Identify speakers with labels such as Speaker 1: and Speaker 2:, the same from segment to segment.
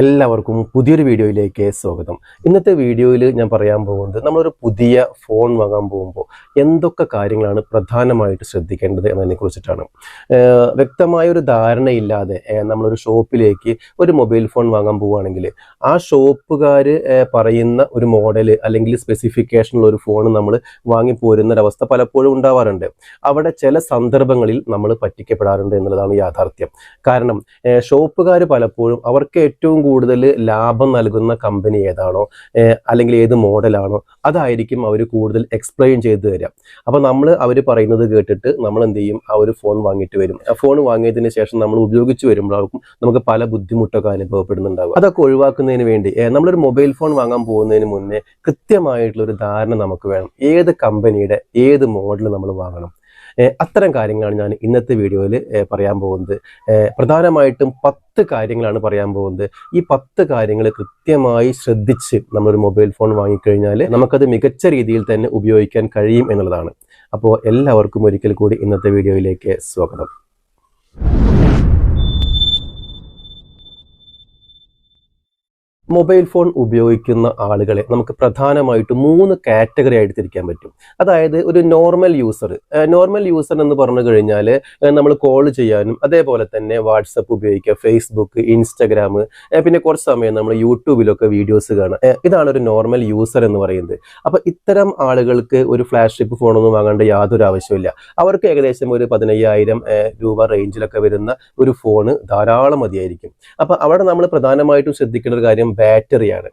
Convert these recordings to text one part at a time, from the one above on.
Speaker 1: എല്ലാവർക്കും പുതിയൊരു വീഡിയോയിലേക്ക് സ്വാഗതം. ഇന്നത്തെ വീഡിയോയിൽ ഞാൻ പറയാൻ പോകുന്നത് നമ്മളൊരു പുതിയ ഫോൺ വാങ്ങാൻ പോകുമ്പോൾ എന്തൊക്കെ കാര്യങ്ങളാണ് പ്രധാനമായിട്ട് ശ്രദ്ധിക്കേണ്ടത് എന്നതിനെ കുറിച്ചിട്ടാണ്. വ്യക്തമായ ഒരു ധാരണയില്ലാതെ നമ്മളൊരു ഷോപ്പിലേക്ക് ഒരു മൊബൈൽ ഫോൺ വാങ്ങാൻ പോവുകയാണെങ്കിൽ ആ ഷോപ്പുകാർ പറയുന്ന ഒരു മോഡൽ അല്ലെങ്കിൽ സ്പെസിഫിക്കേഷനുള്ള ഒരു ഫോൺ നമ്മൾ വാങ്ങിപ്പോരുന്ന ഒരവസ്ഥ പലപ്പോഴും ഉണ്ടാവാറുണ്ട്. അവിടെ ചില സന്ദർഭങ്ങളിൽ നമ്മൾ പറ്റിക്കപ്പെടാറുണ്ട് എന്നുള്ളതാണ് യാഥാർത്ഥ്യം. കാരണം ഷോപ്പുകാർ പലപ്പോഴും അവർക്ക് ഏറ്റവും കൂടുതൽ ലാഭം നൽകുന്ന കമ്പനി ഏതാണോ അല്ലെങ്കിൽ ഏത് മോഡലാണോ അതായിരിക്കും അവർ കൂടുതൽ എക്സ്പ്ലെയിൻ ചെയ്ത് തരാം. അപ്പോൾ നമ്മൾ അവർ പറയുന്നത് കേട്ടിട്ട് നമ്മൾ എന്ത് ചെയ്യും? ആ ഒരു ഫോൺ വാങ്ങിയിട്ട് വരും. ആ ഫോൺ വാങ്ങിയതിന് ശേഷം നമ്മൾ ഉപയോഗിച്ച് വരുമ്പോഴാകും നമുക്ക് പല ബുദ്ധിമുട്ടൊക്കെ അനുഭവപ്പെടുന്നുണ്ടാകും അതൊക്കെ ഒഴിവാക്കുന്നതിന് വേണ്ടി നമ്മളൊരു മൊബൈൽ ഫോൺ വാങ്ങാൻ പോകുന്നതിന് മുന്നേ കൃത്യമായിട്ടുള്ള ഒരു ധാരണ നമുക്ക് വേണം. ഏത് കമ്പനിയുടെ ഏത് മോഡൽ നമ്മൾ വാങ്ങണം? അത്തരം കാര്യങ്ങളാണ് ഞാൻ ഇന്നത്തെ വീഡിയോയിൽ പറയാൻ പോകുന്നത്. പ്രധാനമായിട്ടും പത്ത് കാര്യങ്ങളാണ് പറയാൻ പോകുന്നത്. ഈ പത്ത് കാര്യങ്ങൾ കൃത്യമായി ശ്രദ്ധിച്ച് നമ്മളൊരു മൊബൈൽ ഫോൺ വാങ്ങിക്കഴിഞ്ഞാൽ നമുക്കത് മികച്ച രീതിയിൽ തന്നെ ഉപയോഗിക്കാൻ കഴിയും എന്നുള്ളതാണ്. അപ്പോൾ എല്ലാവർക്കും ഒരിക്കൽ കൂടി ഇന്നത്തെ വീഡിയോയിലേക്ക് സ്വാഗതം. മൊബൈൽ ഫോൺ ഉപയോഗിക്കുന്ന ആളുകളെ നമുക്ക് പ്രധാനമായിട്ട് മൂന്ന് കാറ്റഗറി ആയിട്ട് തിരിക്കാൻ പറ്റും. അതായത് ഒരു നോർമൽ യൂസർ. നോർമൽ യൂസർ എന്ന് പറഞ്ഞു കഴിഞ്ഞാൽ നമ്മൾ കോൾ ചെയ്യാനും അതേപോലെ തന്നെ വാട്സപ്പ് ഉപയോഗിക്കുക ഫേസ്ബുക്ക് ഇൻസ്റ്റഗ്രാം പിന്നെ കുറച്ച് സമയം നമ്മൾ യൂട്യൂബിലൊക്കെ വീഡിയോസ് കാണുക. ഇതാണ് ഒരു നോർമൽ യൂസർ എന്ന് പറയുന്നത്. അപ്പോൾ ഇത്തരം ആളുകൾക്ക് ഒരു ഫ്ലാഗ്ഷിപ്പ് ഫോണൊന്നും വാങ്ങേണ്ട യാതൊരു ആവശ്യമില്ല അവർക്ക് ഏകദേശം ഒരു പതിനയ്യായിരം രൂപ റേഞ്ചിലൊക്കെ വരുന്ന ഒരു ഫോണ് ധാരാളം മതിയായിരിക്കും. അപ്പോൾ അവിടെ നമ്മൾ പ്രധാനമായിട്ടും ശ്രദ്ധിക്കേണ്ട ഒരു കാര്യം ബാറ്ററിയാണ്.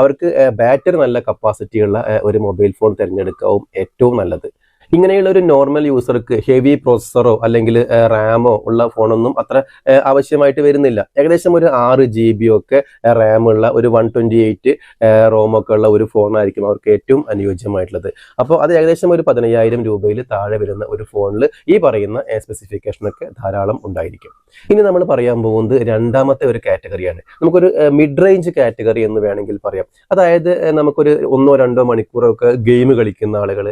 Speaker 1: അവർക്ക് ബാറ്ററി നല്ല കപ്പാസിറ്റിയുള്ള ഒരു മൊബൈൽ ഫോൺ തിരഞ്ഞെടുക്കാവും ഏറ്റവും നല്ലത്. ഇങ്ങനെയുള്ള ഒരു നോർമൽ യൂസർക്ക് ഹെവി പ്രോസസ്സറോ അല്ലെങ്കിൽ റാമോ ഉള്ള ഫോണൊന്നും അത്ര ആവശ്യമായിട്ട് വരുന്നില്ല. ഏകദേശം ഒരു ആറ് ജി ബി ഒക്കെ റാമുള്ള ഒരു വൺ ട്വന്റി എയ്റ്റ് റോമൊക്കെ ഉള്ള ഒരു ഫോണായിരിക്കും അവർക്ക് ഏറ്റവും അനുയോജ്യമായിട്ടുള്ളത്. അപ്പോൾ അത് ഏകദേശം ഒരു പതിനയ്യായിരം രൂപയിൽ താഴെ വരുന്ന ഒരു ഫോണിൽ ഈ പറയുന്ന സ്പെസിഫിക്കേഷനൊക്കെ ധാരാളം ഉണ്ടായിരിക്കും. ഇനി നമ്മൾ പറയാൻ പോകുന്നത് രണ്ടാമത്തെ ഒരു കാറ്റഗറിയാണ് നമുക്കൊരു മിഡ് റേഞ്ച് കാറ്റഗറി എന്ന് വേണമെങ്കിൽ പറയാം. അതായത് നമുക്കൊരു ഒന്നോ രണ്ടോ മണിക്കൂറോ ഒക്കെ ഗെയിം കളിക്കുന്ന ആളുകൾ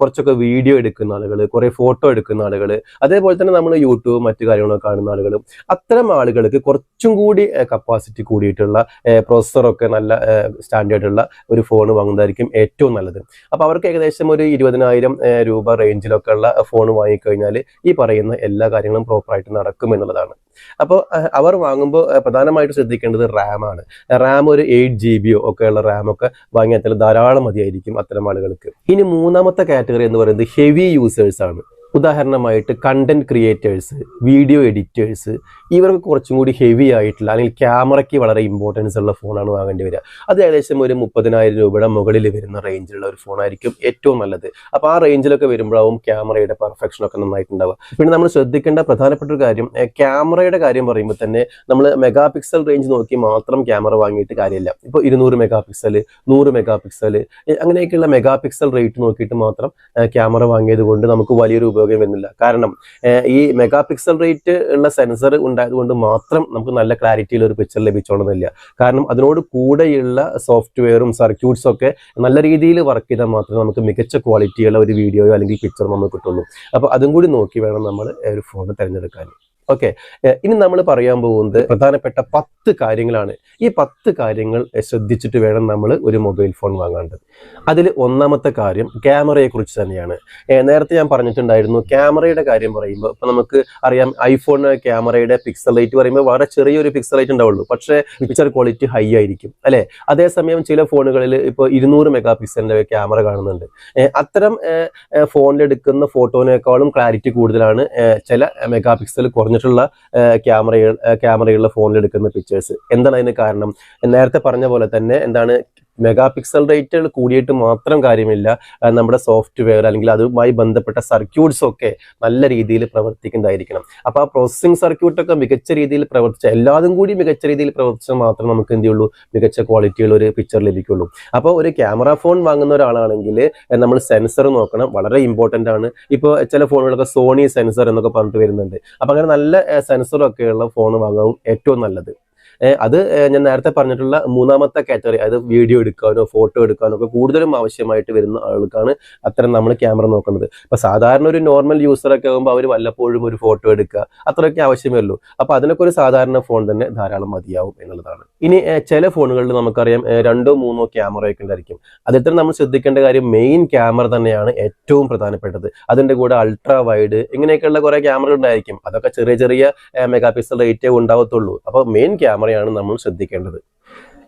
Speaker 1: കുറച്ചൊക്കെ വീഡിയോ എടുക്കുന്ന ആളുകൾ കുറേ ഫോട്ടോ എടുക്കുന്ന ആളുകൾ അതേപോലെ തന്നെ നമ്മൾ യൂട്യൂബ് മറ്റു കാര്യങ്ങളൊക്കെ കാണുന്ന ആളുകൾ അത്തരം ആളുകൾക്ക് കുറച്ചും കൂടി കപ്പാസിറ്റി കൂടിയിട്ടുള്ള പ്രോസസ്സറൊക്കെ നല്ല സ്റ്റാൻഡേർഡ് ഉള്ള ഒരു ഫോൺ വാങ്ങുന്നതായിരിക്കും ഏറ്റവും നല്ലത്. അപ്പോൾ അവർക്ക് ഏകദേശം ഒരു ഇരുപതിനായിരം രൂപ റേഞ്ചിലൊക്കെ ഉള്ള ഫോൺ വാങ്ങിക്കഴിഞ്ഞാൽ ഈ പറയുന്ന എല്ലാ കാര്യങ്ങളും പ്രോപ്പറായിട്ട് നടക്കും എന്നുള്ളതാണ്. അപ്പോൾ അവർ വാങ്ങുമ്പോൾ പ്രധാനമായിട്ട് ശ്രദ്ധിക്കേണ്ടത് റാമാണ് റാം ഒരു എയ്റ്റ് ജി ബിയോ ഒക്കെയുള്ള റാമൊക്കെ വാങ്ങിയാൽ ധാരാളം മതിയായിരിക്കും അത്തരം ആളുകൾക്ക്. ഇനി മൂന്നാമത്തെ കാറ്റഗറി എന്ന് പറയുന്നത് ഹെവി യൂസേഴ്സ് ആണ്. ഉദാഹരണമായിട്ട് കണ്ടന്റ് ക്രിയേറ്റേഴ്സ് വീഡിയോ എഡിറ്റേഴ്സ് ഇവർക്ക് കുറച്ചും കൂടി ഹെവി ആയിട്ടുള്ള അല്ലെങ്കിൽ ക്യാമറയ്ക്ക് വളരെ ഇമ്പോർട്ടൻസ് ഉള്ള ഫോണാണ് വാങ്ങേണ്ടി വരിക. അത് ഏകദേശം ഒരു മുപ്പതിനായിരം രൂപയുടെ മുകളിൽ വരുന്ന റേഞ്ചിലുള്ള ഒരു ഫോണായിരിക്കും ഏറ്റവും നല്ലത്. അപ്പോൾ ആ റേഞ്ചിലൊക്കെ വരുമ്പോഴാവും ക്യാമറയുടെ പെർഫെക്ഷൻ ഒക്കെ നന്നായിട്ടുണ്ടാവുക. പിന്നെ നമ്മൾ ശ്രദ്ധിക്കേണ്ട പ്രധാനപ്പെട്ട ഒരു കാര്യം ക്യാമറയുടെ കാര്യം പറയുമ്പോൾ തന്നെ നമ്മൾ മെഗാ പിക്സൽ റേഞ്ച് നോക്കി മാത്രം ക്യാമറ വാങ്ങിയിട്ട് കാര്യമില്ല. ഇപ്പോൾ ഇരുന്നൂറ് മെഗാ പിക്സൽ നൂറ് മെഗാ പിക്സൽ അങ്ങനെയൊക്കെയുള്ള മെഗാ പിക്സൽ റേറ്റ് നോക്കിയിട്ട് മാത്രം ക്യാമറ വാങ്ങിയത് കൊണ്ട് നമുക്ക് വലിയൊരു വരുന്നില്ല. കാരണം ഈ മെഗാ പിക്സൽ റേറ്റ് ഉള്ള സെൻസർ ഉണ്ടായതുകൊണ്ട് മാത്രം നമുക്ക് നല്ല ക്ലാരിറ്റിയിൽ ഒരു പിക്ചർ ലഭിച്ചോണമെന്നില്ല കാരണം അതിനോട് കൂടെയുള്ള സോഫ്റ്റ്വെയറും സർക്യൂട്ട്സും ഒക്കെ നല്ല രീതിയിൽ വർക്ക് ചെയ്താൽ മാത്രമേ നമുക്ക് മികച്ച ക്വാളിറ്റിയുള്ള ഒരു വീഡിയോയോ അല്ലെങ്കിൽ പിക്ചറോ നമുക്ക് കിട്ടുള്ളൂ. അപ്പോൾ അതും കൂടി നോക്കി വേണം നമ്മൾ ഒരു ഫോൺ തിരഞ്ഞെടുക്കാൻ. ഓക്കെ ഇനി നമ്മൾ പറയാൻ പോകുന്നത് പ്രധാനപ്പെട്ട പത്ത് കാര്യങ്ങളാണ്. ഈ പത്ത് കാര്യങ്ങൾ ശ്രദ്ധിച്ചിട്ട് വേണം നമ്മൾ ഒരു മൊബൈൽ ഫോൺ വാങ്ങേണ്ടത് അതിൽ ഒന്നാമത്തെ കാര്യം ക്യാമറയെ കുറിച്ച് തന്നെയാണ്. നേരത്തെ ഞാൻ പറഞ്ഞിട്ടുണ്ടായിരുന്നു ക്യാമറയുടെ കാര്യം പറയുമ്പോൾ ഇപ്പൊ നമുക്ക് അറിയാം ഐഫോൺ ക്യാമറയുടെ പിക്സൽ ലൈറ്റ് പറയുമ്പോൾ വളരെ ചെറിയൊരു പിക്സൽ ലൈറ്റ് ഉണ്ടാവുള്ളൂ. പക്ഷേ പിക്ചർ ക്വാളിറ്റി ഹൈ ആയിരിക്കും. അല്ലെ? അതേസമയം ചില ഫോണുകളിൽ ഇപ്പോൾ ഇരുന്നൂറ് മെഗാ പിക്സലിന്റെ ക്യാമറ കാണുന്നുണ്ട്. അത്തരം ഫോണിലെടുക്കുന്ന ഫോട്ടോനേക്കാളും ക്ലാരിറ്റി കൂടുതലാണ്. ചില മെഗാ പിക്സൽ കുറഞ്ഞിട്ടുള്ള ക്യാമറ ക്യാമറയുള്ള ഫോണിൽ എടുക്കുന്ന പിക്ചേഴ്സ് എന്താണ് അതിന് കാരണം? നേരത്തെ പറഞ്ഞ പോലെ തന്നെ എന്താണ് മെഗാ പിക്സൽ റേറ്റുകൾ കൂടിയിട്ട് മാത്രം കാര്യമില്ല. നമ്മുടെ സോഫ്റ്റ്വെയർ അല്ലെങ്കിൽ അതുമായി ബന്ധപ്പെട്ട സർക്യൂട്ട്സ് ഒക്കെ നല്ല രീതിയിൽ പ്രവർത്തിക്കുന്നതായിരിക്കണം അപ്പോൾ ആ പ്രോസസ്സിംഗ് സർക്യൂട്ടൊക്കെ മികച്ച രീതിയിൽ പ്രവർത്തിച്ച എല്ലാതും കൂടി മികച്ച രീതിയിൽ പ്രവർത്തിച്ചാൽ മാത്രം നമുക്ക് എന്ത് ചെയ്യുള്ളൂ? മികച്ച ക്വാളിറ്റിയുള്ള ഒരു പിക്ചർ ലഭിക്കുള്ളൂ. അപ്പോൾ ഒരു ക്യാമറ ഫോൺ വാങ്ങുന്ന ഒരാളാണെങ്കിൽ നമ്മൾ സെൻസർ നോക്കണം. വളരെ ഇമ്പോർട്ടന്റ് ആണ്. ഇപ്പോൾ ചില ഫോണുകളൊക്കെ സോണി സെൻസർ എന്നൊക്കെ പറഞ്ഞിട്ട് വരുന്നുണ്ട്. അപ്പോൾ അങ്ങനെ നല്ല സെൻസറൊക്കെയുള്ള ഫോൺ വാങ്ങാവും ഏറ്റവും നല്ലത്. അത് ഞാൻ നേരത്തെ പറഞ്ഞിട്ടുള്ള മൂന്നാമത്തെ കാറ്റഗറി അതായത് വീഡിയോ എടുക്കാനോ ഫോട്ടോ എടുക്കാനോ ഒക്കെ കൂടുതലും ആവശ്യമായിട്ട് വരുന്ന ആൾക്കാണ് അത്തരം നമ്മൾ ക്യാമറ നോക്കുന്നത്. അപ്പോൾ സാധാരണ ഒരു നോർമൽ യൂസറൊക്കെ ആകുമ്പോൾ അവർ വല്ലപ്പോഴും ഒരു ഫോട്ടോ എടുക്കുക അത്രയൊക്കെ ആവശ്യമേ ഉള്ളൂ. അപ്പൊ അതിനൊക്കെ ഒരു സാധാരണ ഫോൺ തന്നെ ധാരാളം മതിയാവും എന്നുള്ളതാണ്. ഇനി ചില ഫോണുകളിൽ നമുക്കറിയാം രണ്ടോ മൂന്നോ ക്യാമറയൊക്കെ ഉണ്ടായിരിക്കും. അതിൽ തന്നെ നമ്മൾ ശ്രദ്ധിക്കേണ്ട കാര്യം മെയിൻ ക്യാമറ തന്നെയാണ് ഏറ്റവും പ്രധാനപ്പെട്ടത്. അതിന്റെ കൂടെ അൾട്രാ വൈഡ് ഇങ്ങനെയൊക്കെയുള്ള കുറെ ക്യാമറ ഉണ്ടായിരിക്കും. അതൊക്കെ ചെറിയ ചെറിയ മെഗാ പിക്സൽ റേറ്റേ ഉണ്ടാവത്തുള്ളൂ. അപ്പോൾ മെയിൻ ക്യാമറയാണ് നമ്മൾ ശ്രദ്ധിക്കേണ്ടത്.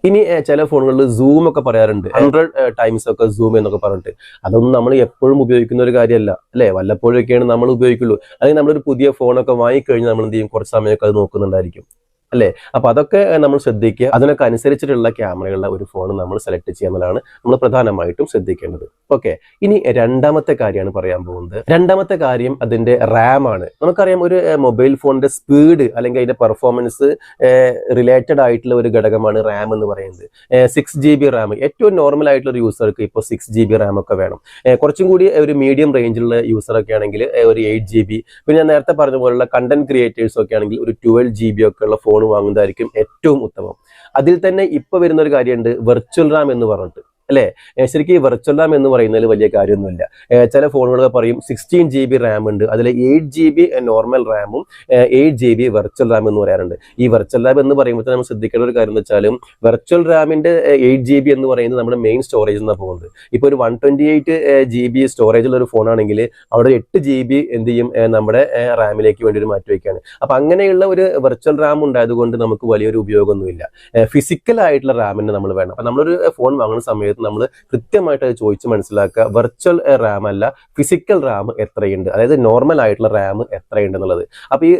Speaker 1: ഇനി ചില ഫോണുകളിൽ സൂം ഒക്കെ പറയാറുണ്ട്. ഹൺഡ്രഡ് ടൈംസ് ഒക്കെ സൂം എന്നൊക്കെ പറഞ്ഞിട്ട്. അതൊന്നും നമ്മൾ എപ്പോഴും ഉപയോഗിക്കുന്ന ഒരു കാര്യമല്ല അല്ലേ? വല്ലപ്പോഴൊക്കെയാണ് നമ്മൾ ഉപയോഗിക്കുള്ളൂ. അല്ലെങ്കിൽ നമ്മളൊരു പുതിയ ഫോണൊക്കെ വാങ്ങിക്കഴിഞ്ഞാൽ നമ്മൾ എന്ത് ചെയ്യും? കുറച്ച് സമയമൊക്കെ അത് നോക്കുന്നുണ്ടായിരിക്കും. അല്ലേ? അപ്പൊ അതൊക്കെ നമ്മൾ ശ്രദ്ധിക്കുക. അതിനൊക്കെ അനുസരിച്ചിട്ടുള്ള ക്യാമറകളുടെ ഒരു ഫോൺ നമ്മൾ സെലക്ട് ചെയ്യുന്നതാണ് നമ്മൾ പ്രധാനമായിട്ടും ശ്രദ്ധിക്കേണ്ടത്. ഓക്കെ ഇനി രണ്ടാമത്തെ കാര്യമാണ് പറയാൻ പോകുന്നത്. രണ്ടാമത്തെ കാര്യം അതിന്റെ റാം ആണ്. നമുക്കറിയാം ഒരു മൊബൈൽ ഫോണിന്റെ സ്പീഡ് അല്ലെങ്കിൽ അതിന്റെ പെർഫോമൻസ് റിലേറ്റഡ് ആയിട്ടുള്ള ഒരു ഘടകമാണ് റാം എന്ന് പറയുന്നത്. സിക്സ് ജി ബി റാം ഏറ്റവും നോർമൽ ആയിട്ടുള്ള ഒരു യൂസർക്ക് ഇപ്പോൾ സിക്സ് ജി ബി റാം ഒക്കെ വേണം. കുറച്ചും കൂടി ഒരു മീഡിയം റേഞ്ചിലുള്ള യൂസർ ഒക്കെ ആണെങ്കിൽ ഒരു എയ്റ്റ് ജി ബി പിന്നെ ഞാൻ നേരത്തെ പറഞ്ഞ പോലുള്ള കണ്ടന്റ് ക്രിയേറ്റേഴ്സ് ഒക്കെ ആണെങ്കിൽ ഒരു ട്വൽവ് ജി ബി ഒക്കെ ഉള്ള ഫോൺ വാങ്ങുന്നതായിരിക്കും ഏറ്റവും ഉത്തമം. അതിൽ തന്നെ ഇപ്പൊ വരുന്ന ഒരു കാര്യമുണ്ട് വെർച്വൽ റാം എന്ന് പറഞ്ഞിട്ട്. അല്ലേ? ശരിക്കും ഈ വെർച്വൽ റാം എന്ന് പറയുന്നതിൽ വലിയ കാര്യമൊന്നുമില്ല. ചില ഫോണുകളൊക്കെ പറയും സിക്സ്റ്റീൻ ജി ബി റാം ഉണ്ട്. അതിൽ എയ്റ്റ് ജി ബി നോർമൽ റാമും eight G B virtual RAM എന്ന് പറയാറുണ്ട്. ഈ വെർച്വൽ റാം എന്ന് പറയുമ്പോൾ നമ്മൾ ശ്രദ്ധിക്കേണ്ട ഒരു കാര്യം എന്ന് വെച്ചാലും വെർച്വൽ റാമിന്റെ എയ്റ്റ് ജി ബി എന്ന് പറയുന്നത് നമ്മുടെ മെയിൻ സ്റ്റോറേജ് എന്നാണ് പോകുന്നത്. ഇപ്പോൾ ഒരു one twenty eight G B സ്റ്റോറേജുള്ള ഒരു ഫോണാണെങ്കിൽ അവിടെ എട്ട് ജി ബി എന്ത് ചെയ്യും? നമ്മുടെ റാമിലേക്ക് വേണ്ടി ഒരു മാറ്റി വയ്ക്കുകയാണ് അപ്പം അങ്ങനെയുള്ള ഒരു വെർച്വൽ റാം ഉണ്ടായതുകൊണ്ട് നമുക്ക് വലിയൊരു ഉപയോഗമൊന്നുമില്ല. ഫിസിക്കൽ ആയിട്ടുള്ള റാമിന് നമ്മൾ വേണം. അപ്പം നമ്മളൊരു ഫോൺ വാങ്ങുന്ന സമയത്ത് നമ്മൾ കൃത്യമായിട്ട് ചോദിച്ച് മനസ്സിലാക്കുക. വെർച്വൽ റാം അല്ല ഫിസിക്കൽ റാം എത്രയുണ്ട്? അതായത് നോർമൽ ആയിട്ടുള്ള റാം എത്രയുണ്ട് എന്നുള്ളത്. അപ്പൊ ഈ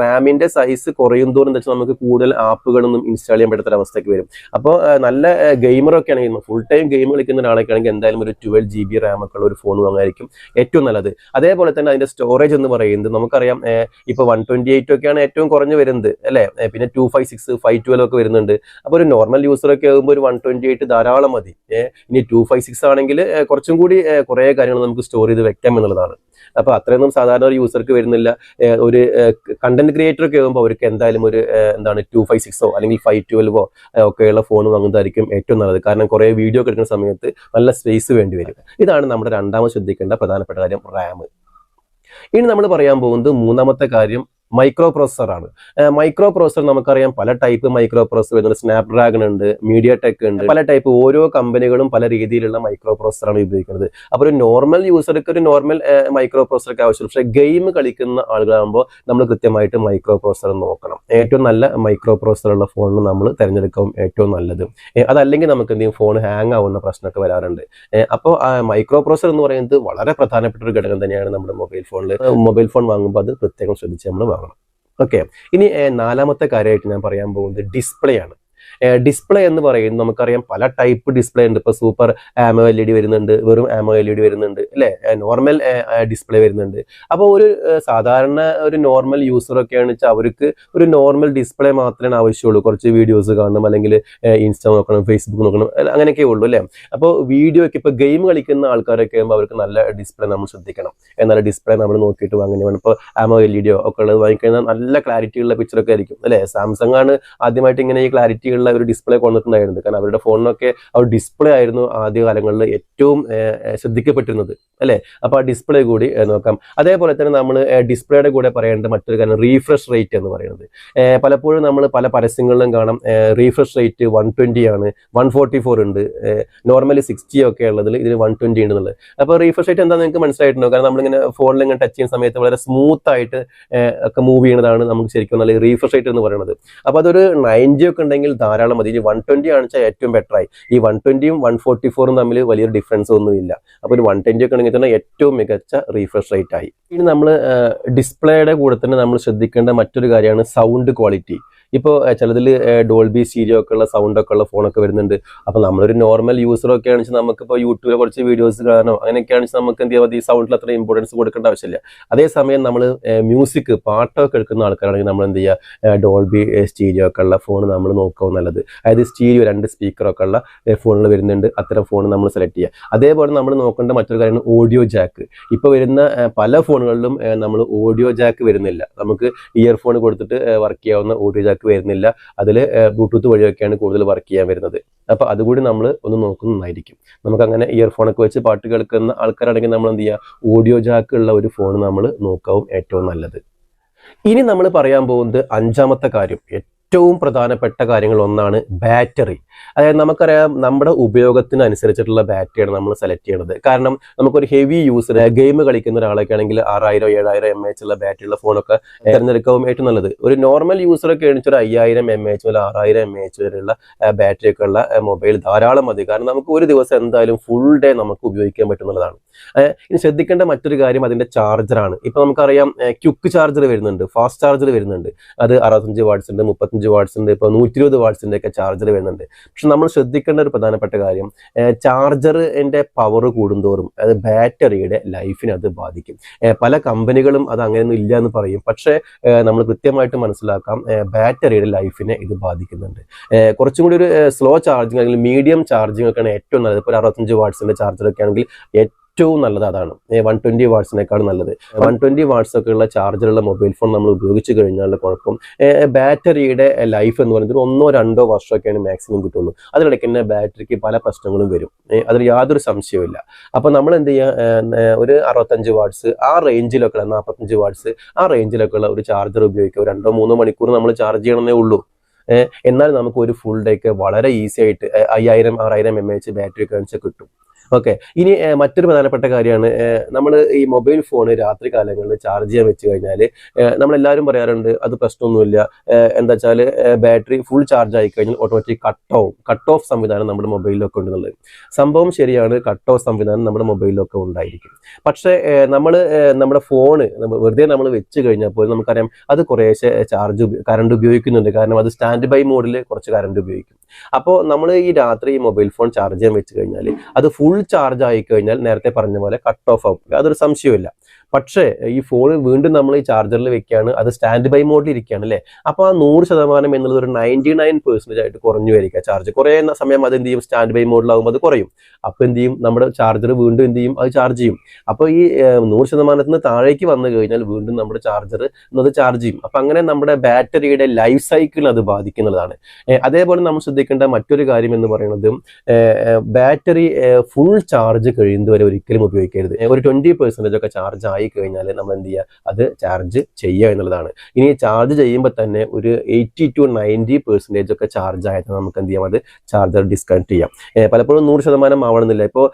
Speaker 1: റാമിന്റെ സൈസ് കുറയും തോറും എന്താ വെച്ചാൽ നമുക്ക് കൂടുതൽ ആപ്പുകളൊന്നും ഇൻസ്റ്റാൾ ചെയ്യാൻ പറ്റാത്ത അവസ്ഥയ്ക്ക് വരും. അപ്പോൾ നല്ല ഗെയിമറൊക്കെ ആണെങ്കിൽ ഫുൾ ടൈം ഗെയിം കളിക്കുന്ന ഒരാളൊക്കെ ആണെങ്കിൽ എന്തായാലും ഒരു ട്വൽവ് ജി ബി റാം ഒക്കെ ഉള്ള ഒരു ഫോൺ വാങ്ങായിരിക്കും ഏറ്റവും നല്ലത്. അതേപോലെ തന്നെ അതിന്റെ സ്റ്റോറേജ് എന്ന് പറയുന്നത് നമുക്കറിയാം ഇപ്പോൾ ഇപ്പൊ വൺ ട്വന്റി എയ്റ്റ് ഒക്കെയാണ് ഏറ്റവും കുറഞ്ഞ് വരുന്നത് അല്ലേ? പിന്നെ two five six five twelve ഒക്കെ വരുന്നുണ്ട്. അപ്പോൾ ഒരു നോർമൽ യൂസർ ഒക്കെ ആകുമ്പോൾ ഒരു വൺ ട്വന്റി എയ്റ്റ് ധാരാളം മതി ഇനി ടു ഫൈവ് സിക്സ് ആണെങ്കിൽ കുറച്ചും കൂടി കുറേ കാര്യങ്ങൾ നമുക്ക് സ്റ്റോർ ചെയ്ത് വെക്കാം എന്നുള്ളതാണ്. അപ്പോൾ അത്രയൊന്നും സാധാരണ ഒരു യൂസർക്ക് വരുന്നില്ല. ഒരു കണ്ടന്റ് ക്രിയേറ്റർ ഒക്കെ ആകുമ്പോൾ അവർക്ക് എന്തായാലും ഒരു എന്താണ് ടു ഫൈവ് സിക്സോ അല്ലെങ്കിൽ ഫൈവ് ട്വൽവോ ഒക്കെയുള്ള ഫോൺ വാങ്ങുന്നതായിരിക്കും ഏറ്റവും നല്ലത്. കാരണം കുറേ വീഡിയോ എടുക്കുന്ന സമയത്ത് നല്ല സ്പേസ് വേണ്ടി വരും. ഇതാണ് നമ്മുടെ രണ്ടാമത് ശ്രദ്ധിക്കേണ്ട പ്രധാനപ്പെട്ട കാര്യം റാം ഇനി നമ്മൾ പറയാൻ പോകുന്നത് മൂന്നാമത്തെ കാര്യം മൈക്രോ പ്രോസസർ ആണ്. മൈക്രോ പ്രോസസർ നമുക്കറിയാം പല ടൈപ്പ് മൈക്രോ പ്രോസർ വരുന്നുണ്ട്. സ്നാപ് ഡ്രാഗൺ ഉണ്ട് മീഡിയ ടെക് ഉണ്ട്. പല ടൈപ്പ് ഓരോ കമ്പനികളും പല രീതിയിലുള്ള മൈക്രോ പ്രോസസറാണ് ഉപയോഗിക്കുന്നത്. അപ്പോൾ ഒരു നോർമൽ യൂസർക്ക് ഒരു നോർമൽ മൈക്രോ പ്രോസസർക്ക് ആവശ്യമില്ല പക്ഷേ ഗെയിം കളിക്കുന്ന ആളുകളാകുമ്പോൾ നമ്മൾ കൃത്യമായിട്ട് മൈക്രോ പ്രോസസർ നോക്കണം. ഏറ്റവും നല്ല മൈക്രോ പ്രോസസർ ഉള്ള നമ്മൾ തിരഞ്ഞെടുക്കും ഏറ്റവും നല്ലത്. അതല്ലെങ്കിൽ നമുക്ക് എന്തെങ്കിലും ഫോൺ ഹാങ് ആവുന്ന പ്രശ്നമൊക്കെ വരാറുണ്ട്. അപ്പോൾ മൈക്രോ പ്രോസസർ എന്ന് പറയുന്നത് വളരെ പ്രധാനപ്പെട്ട ഒരു ഘടകം തന്നെയാണ് നമ്മുടെ മൊബൈൽ ഫോണിൽ മൊബൈൽ ഫോൺ വാങ്ങുമ്പോൾ അത് പ്രത്യേകം ശ്രദ്ധിച്ച് നമ്മൾ വാങ്ങണം. ഓക്കെ ഇനി നാലാമത്തെ കാര്യമായിട്ട് ഞാൻ പറയാൻ പോകുന്നത് ഡിസ്പ്ലേ ആണ്. ഡിസ്പ്ലേ എന്ന് പറയുന്നത് നമുക്കറിയാം പല ടൈപ്പ് ഡിസ്പ്ലേ ഉണ്ട്. ഇപ്പോൾ സൂപ്പർ ആമോ എൽ ഇ ഡി വരുന്നുണ്ട് വെറും ആമോ എൽ ഇ ഡി വരുന്നുണ്ട് അല്ലേ? നോർമൽ ഡിസ്പ്ലേ വരുന്നുണ്ട്. അപ്പോൾ ഒരു സാധാരണ ഒരു നോർമൽ യൂസർ ഒക്കെയാണ് വെച്ചാൽ അവർക്ക് ഒരു നോർമൽ ഡിസ്പ്ലേ മാത്രമേ ആവശ്യമുള്ളൂ. കുറച്ച് വീഡിയോസ് കാണണം അല്ലെങ്കിൽ ഇൻസ്റ്റ നോക്കണം ഫേസ്ബുക്ക് നോക്കണം അങ്ങനെയൊക്കെ ഉള്ളൂ അല്ലേ? അപ്പോൾ വീഡിയോ ഒക്കെ ഇപ്പോൾ ഗെയിം കളിക്കുന്ന ആൾക്കാരൊക്കെ ആകുമ്പോൾ അവർക്ക് നല്ല ഡിസ്പ്ലേ നമ്മൾ ശ്രദ്ധിക്കണം. എന്നാൽ ഡിസ്പ്ലേ നമ്മൾ നോക്കിയിട്ട് വാങ്ങുന്നത് വേണം ഇപ്പോൾ ആമോ എൽ ഇ ഡിയോ ഒക്കെ ഉള്ളത് വാങ്ങിക്കഴിഞ്ഞാൽ നല്ല ക്ലാരിറ്റി ഉള്ള പിക്ചറൊക്കെ ആയിരിക്കും അല്ലേ? സാംസങ് ആണ് ആദ്യമായിട്ട് ഇങ്ങനെ ഈ ക്ലാരിറ്റി ഉള്ള ഒരു ഡിസ്പ്ലേ കൊണ്ടിട്ടുണ്ടായിരുന്നത് കാരണം അവരുടെ ഫോണിനൊക്കെ ആ ഡിസ്പ്ലേ ആയിരുന്നു ആദ്യ കാലങ്ങളിൽ ഏറ്റവും ശ്രദ്ധിക്കപ്പെട്ടിരുന്നത്. അല്ലേ? അപ്പോൾ ആ ഡിസ്പ്ലേ കൂടി നോക്കാം. അതേപോലെ തന്നെ നമ്മൾ ഡിസ്പ്ലേയുടെ കൂടെ പറയേണ്ട മറ്റൊരു കാരണം റീഫ്രഷ് റേറ്റ് എന്ന് പറയുന്നത്. പലപ്പോഴും നമ്മൾ പല പരസ്യങ്ങളിലും കാണാം റീഫ്രഷ് റേറ്റ് വൺ ട്വന്റി ആണ്. വൺ ഫോർട്ടി ഫോർ ഉണ്ട് നോർമലി സിക്സ്റ്റി ഒക്കെ ഉള്ളതിൽ ഇതിൽ വൺ ട്വന്റി ഉണ്ടെന്നുള്ളത് അപ്പോൾ റീഫ്രഷ് റേറ്റ് എന്താണെന്ന് നിങ്ങൾക്ക് മനസ്സിലായിട്ടുണ്ടോ കാരണം നമ്മളിങ്ങനെ ഫോണിൽ ഇങ്ങനെ ടച്ച് ചെയ്യുന്ന സമയത്ത് വളരെ സ്മൂത്ത് ആയിട്ട് ഒക്കെ മൂവ് ചെയ്യുന്നതാണ് നമുക്ക് ശരിക്കും നല്ല റീഫ്രഷ് റേറ്റ് എന്ന് പറയുന്നത്. അപ്പോൾ അതൊരു നയന്റി ഒക്കെ ഉണ്ടെങ്കിൽ ധാരാളം മതി ഇനി വൺ ട്വന്റി ആണെച്ചാൽ ഏറ്റവും ബെറ്റർ ആയി. ഈ വൺ ട്വന്റിയും വൺ ഫോർട്ടി ഫോറും തമ്മിൽ വലിയൊരു ഡിഫറൻസ് ഒന്നുമില്ല. അപ്പോൾ ഒരു വൺ ട്വന്റി ഒക്കെ ആണെങ്കിൽ തന്നെ ഏറ്റവും മികച്ച റീഫ്രഷ് റേറ്റ് ആയി. ഇനി നമ്മൾ ഡിസ്പ്ലേയുടെ കൂടെ തന്നെ നമ്മൾ ശ്രദ്ധിക്കേണ്ട മറ്റൊരു കാര്യമാണ് സൗണ്ട് ക്വാളിറ്റി ഇപ്പോൾ ചിലതിൽ ഡോൾബി സ്റ്റീരിയോ ഒക്കെ ഉള്ള സൗണ്ട് ഒക്കെ ഉള്ള ഫോണൊക്കെ വരുന്നുണ്ട്. അപ്പോൾ നമ്മളൊരു നോർമൽ യൂസർ ഒക്കെ ആണെന്ന് നമുക്കിപ്പോൾ യൂട്യൂബിലെ കുറച്ച് വീഡിയോസ് കാണാനോ അങ്ങനെയൊക്കെ ആണെങ്കിൽ നമുക്ക് എന്ത് ചെയ്യാം? ഈ സൗണ്ടിൽ അത്ര ഇമ്പോർട്ടൻസ് കൊടുക്കേണ്ട ആവശ്യമില്ല. അതേസമയം നമ്മൾ മ്യൂസിക് പാട്ടൊക്കെ കേൾക്കുന്ന ആൾക്കാരാണെങ്കിൽ നമ്മൾ എന്ത് ചെയ്യുക ഡോൾബി സ്റ്റീരിയോ ഒക്കെ ഉള്ള ഫോൺ നമ്മൾ നോക്കുക നല്ലത്. അതായത് സ്റ്റീരിയോ രണ്ട് സ്പീക്കറൊക്കെ ഉള്ള ഫോണിൽ വരുന്നുണ്ട്. അത്തരം ഫോൺ നമ്മൾ സെലക്ട് ചെയ്യുക അതേപോലെ നമ്മൾ നോക്കേണ്ട മറ്റൊരു കാര്യമാണ് ഓഡിയോ ജാക്ക് ഇപ്പോൾ വരുന്ന പല ഫോണുകളിലും നമ്മൾ ഓഡിയോ ജാക്ക് വരുന്നില്ല. നമുക്ക് ഇയർഫോൺ കൊടുത്തിട്ട് വർക്ക് ചെയ്യാവുന്ന ഓഡിയോ ഫീഡ്ബാക്ക് വരുന്നില്ല. അതിൽ ബ്ലൂടൂത്ത് വഴിയൊക്കെയാണ് കൂടുതൽ വർക്ക് ചെയ്യാൻ വരുന്നത്. അപ്പോൾ അതുകൂടി നമ്മൾ ഒന്ന് നോക്കുന്നതായിരിക്കും നമുക്ക് അങ്ങനെ ഇയർഫോൺ ഒക്കെ വെച്ച് പാട്ട് കേൾക്കുന്ന ആൾക്കാരാണെങ്കിൽ നമ്മൾ എന്ത് ചെയ്യുക ഓഡിയോ ജാക്ക് ഉള്ള ഒരു ഫോൺ നമ്മൾ നോക്കാവും ഏറ്റവും നല്ലത്. ഇനി നമ്മൾ പറയാൻ പോകുന്നത് അഞ്ചാമത്തെ കാര്യം ഏറ്റവും പ്രധാനപ്പെട്ട കാര്യങ്ങൾ ഒന്നാണ് ബാറ്ററി. അതായത് നമുക്കറിയാം നമ്മുടെ ഉപയോഗത്തിന് അനുസരിച്ചിട്ടുള്ള ബാറ്ററിയാണ് നമ്മൾ സെലക്ട് ചെയ്യണത്. കാരണം നമുക്കൊരു ഹെവി യൂസർ ഗെയിം കളിക്കുന്ന ഒരാളൊക്കെ ആണെങ്കിൽ ആറായിരം ഏഴായിരം എം എച്ച് ഉള്ള ബാറ്ററി ഉള്ള ഫോണൊക്കെ തിരഞ്ഞെടുക്കാവും ഏറ്റവും നല്ലത്. ഒരു നോർമൽ യൂസറൊക്കെ ആണെങ്കിൽ ഒരു അയ്യായിരം എം എച്ച് മുതൽ ആറായിരം എം എച്ച് വരെയുള്ള ബാറ്ററി ഒക്കെ ഉള്ള മൊബൈൽ ധാരാളം മതി. കാരണം നമുക്ക് ഒരു ദിവസം എന്തായാലും ഫുൾ ഡേ നമുക്ക് ഉപയോഗിക്കാൻ പറ്റുന്നതാണ്. ഇനി ശ്രദ്ധിക്കേണ്ട മറ്റൊരു കാര്യം അതിന്റെ ചാർജറാണ് ഇപ്പൊ നമുക്കറിയാം ക്യുക്ക് ചാർജർ വരുന്നുണ്ട് ഫാസ്റ്റ് ചാർജർ വരുന്നുണ്ട്. അത് അറുപത്തഞ്ച് വാട്ട്സ് ഉണ്ട് മുപ്പത്തഞ്ച് വാട്ട്സ് ഉണ്ട് ഇപ്പോൾ നൂറ്റി ഇരുപത് വാട്സിന്റെ ഒക്കെ ചാർജർ വരുന്നുണ്ട്. പക്ഷെ നമ്മൾ ശ്രദ്ധിക്കേണ്ട ഒരു പ്രധാനപ്പെട്ട കാര്യം ചാർജറിന്റെ പവർ കൂടുന്തോറും അത് ബാറ്ററിയുടെ ലൈഫിനെ അത് ബാധിക്കും. പല കമ്പനികളും അത് അങ്ങനെയൊന്നും ഇല്ല എന്ന് പറയും. പക്ഷേ നമ്മൾ കൃത്യമായിട്ട് മനസ്സിലാക്കാം ബാറ്ററിയുടെ ലൈഫിനെ ഇത് ബാധിക്കുന്നുണ്ട്. കുറച്ചും കൂടി ഒരു സ്ലോ ചാർജിങ് അല്ലെങ്കിൽ മീഡിയം ചാർജിങ് ഒക്കെയാണ് ഏറ്റവും നല്ലത്. ഇപ്പോൾ അറുപത്തഞ്ച് വാട്സിന്റെ ചാർജർ ഒക്കെ ആണെങ്കിൽ ഏറ്റവും നല്ലത് അതാണ്. വൺ ട്വന്റി വാട്ട്സിനേക്കാൾ നല്ലത്. വൺ ട്വന്റി വാട്ട്സ് ഒക്കെ ഉള്ള ചാർജറുള്ള മൊബൈൽ ഫോൺ നമ്മൾ ഉപയോഗിച്ച് കഴിഞ്ഞാൽ കുഴപ്പം. ബാറ്ററിയുടെ ലൈഫ് എന്ന് പറയുന്നത് ഒന്നോ രണ്ടോ വർഷമൊക്കെയാണ് മാക്സിമം കിട്ടുള്ളൂ. അതിനിടയ്ക്ക് തന്നെ ബാറ്ററിക്ക് പല പ്രശ്നങ്ങളും വരും. അതിൽ യാതൊരു സംശയവുമില്ല. അപ്പോൾ നമ്മൾ എന്ത് ചെയ്യുക ഒരു അറുപത്തഞ്ച് വാട്ട്സ് ആ റേഞ്ചിലൊക്കെ ഉള്ള നാൽപ്പത്തഞ്ച് വാട്ട്സ് ആ റേഞ്ചിലൊക്കെ ഉള്ള ഒരു ചാർജർ ഉപയോഗിക്കുക. രണ്ടോ മൂന്നോ മണിക്കൂർ നമ്മൾ ചാർജ് ചെയ്യണമെന്നേ ഉള്ളൂ. എന്നാൽ നമുക്ക് ഒരു ഫുൾ ഡേക്ക് വളരെ ഈസി ആയിട്ട് അയ്യായിരം ആറായിരം എം എച്ച് ബാറ്ററി ഒക്കെ കിട്ടും. ഓക്കെ. ഇനി മറ്റൊരു പ്രധാനപ്പെട്ട കാര്യമാണ് നമ്മൾ ഈ മൊബൈൽ ഫോൺ രാത്രി കാലങ്ങളിൽ ചാർജ് ചെയ്യാൻ വെച്ച് കഴിഞ്ഞാൽ നമ്മളെല്ലാവരും പറയാറുണ്ട് അത് പ്രശ്നമൊന്നുമില്ല. എന്താ വെച്ചാൽ ബാറ്ററി ഫുൾ ചാർജ് ആയി കഴിഞ്ഞാൽ automatic cut off cut off സംവിധാനം നമ്മുടെ മൊബൈലിലൊക്കെ ഉണ്ടെന്നുള്ളത്. സംഭവം ശരിയാണ് കട്ട് ഓഫ് സംവിധാനം നമ്മുടെ മൊബൈലിലൊക്കെ ഉണ്ടായിരിക്കും. പക്ഷേ നമ്മൾ നമ്മുടെ ഫോണ് വെറുതെ നമ്മൾ വെച്ച് കഴിഞ്ഞാൽ പോലും നമുക്കറിയാം അത് കുറേശ്ശെ ചാർജ് കറണ്ട് ഉപയോഗിക്കുന്നുണ്ട്. കാരണം അത് സ്റ്റാൻഡ് ബൈ മോഡിൽ കുറച്ച് കറണ്ട് ഉപയോഗിക്കും. അപ്പോൾ നമ്മൾ ഈ രാത്രി ഈ മൊബൈൽ ഫോൺ ചാർജ് ചെയ്യാൻ വെച്ച് കഴിഞ്ഞാൽ അത് ഫുൾ ചാർജ് ആയി കഴിഞ്ഞാൽ നേരത്തെ പറഞ്ഞ പോലെ കട്ട് ഓഫ് ആവും. അതൊരു സംശയമില്ല പക്ഷേ ഈ ഫോൺ വീണ്ടും നമ്മൾ ഈ ചാർജറിൽ വെക്കുകയാണ് അത് സ്റ്റാൻഡ് ബൈ മോഡിൽ ഇരിക്കുകയാണ് അല്ലേ അപ്പോൾ ആ നൂറ് ശതമാനം എന്നുള്ളത് ഒരു നയന്റി നയൻ പെർസെന്റേജ് ആയിട്ട് കുറഞ്ഞു വരിക. ചാർജ് കുറേ സമയം അത് എന്ത് ചെയ്യും? സ്റ്റാൻഡ് ബൈ മോഡിലാകുമ്പോൾ അത് കുറയും. അപ്പോൾ എന്ത് ചെയ്യും? നമ്മുടെ ചാർജർ വീണ്ടും എന്ത് ചെയ്യും? അത് ചാർജ് ചെയ്യും. അപ്പോൾ ഈ നൂറ് ശതമാനത്തിൽ നിന്ന് താഴേക്ക് വന്നു കഴിഞ്ഞാൽ വീണ്ടും നമ്മുടെ ചാർജർ എന്നത് ചാർജ് ചെയ്യും. അപ്പം അങ്ങനെ നമ്മുടെ ബാറ്ററിയുടെ ലൈഫ് സൈക്കിൾ അത് ബാധിക്കുന്നതാണ്. അതേപോലെ നമ്മൾ ശ്രദ്ധിക്കേണ്ട മറ്റൊരു കാര്യം എന്ന് പറയുന്നത് ബാറ്ററി ഫുൾ ചാർജ് കഴിയുന്നവരെ ഒരിക്കലും ഉപയോഗിക്കരുത്. ഒരു ട്വന്റി പെർസെന്റേജ് ഒക്കെ ചാർജ് ആയി കഴിഞ്ഞാൽ നമ്മൾ എന്ത് ചെയ്യുക അത് ചാർജ് ചെയ്യുക എന്നുള്ളതാണ്. ഇനി ചാർജ് ചെയ്യുമ്പോൾ തന്നെ ഒരു എയ്റ്റി ടു നയന്റി പെർസെന്റേജ് ഒക്കെ ചാർജ് ആയിട്ട് നമുക്ക് എന്ത് ചെയ്യാം അത് ചാർജർ ഡിസ്കണക്ട് ചെയ്യാം. പലപ്പോഴും നൂറ് ശതമാനം ആവണമെന്നില്ല. ഇപ്പോൾ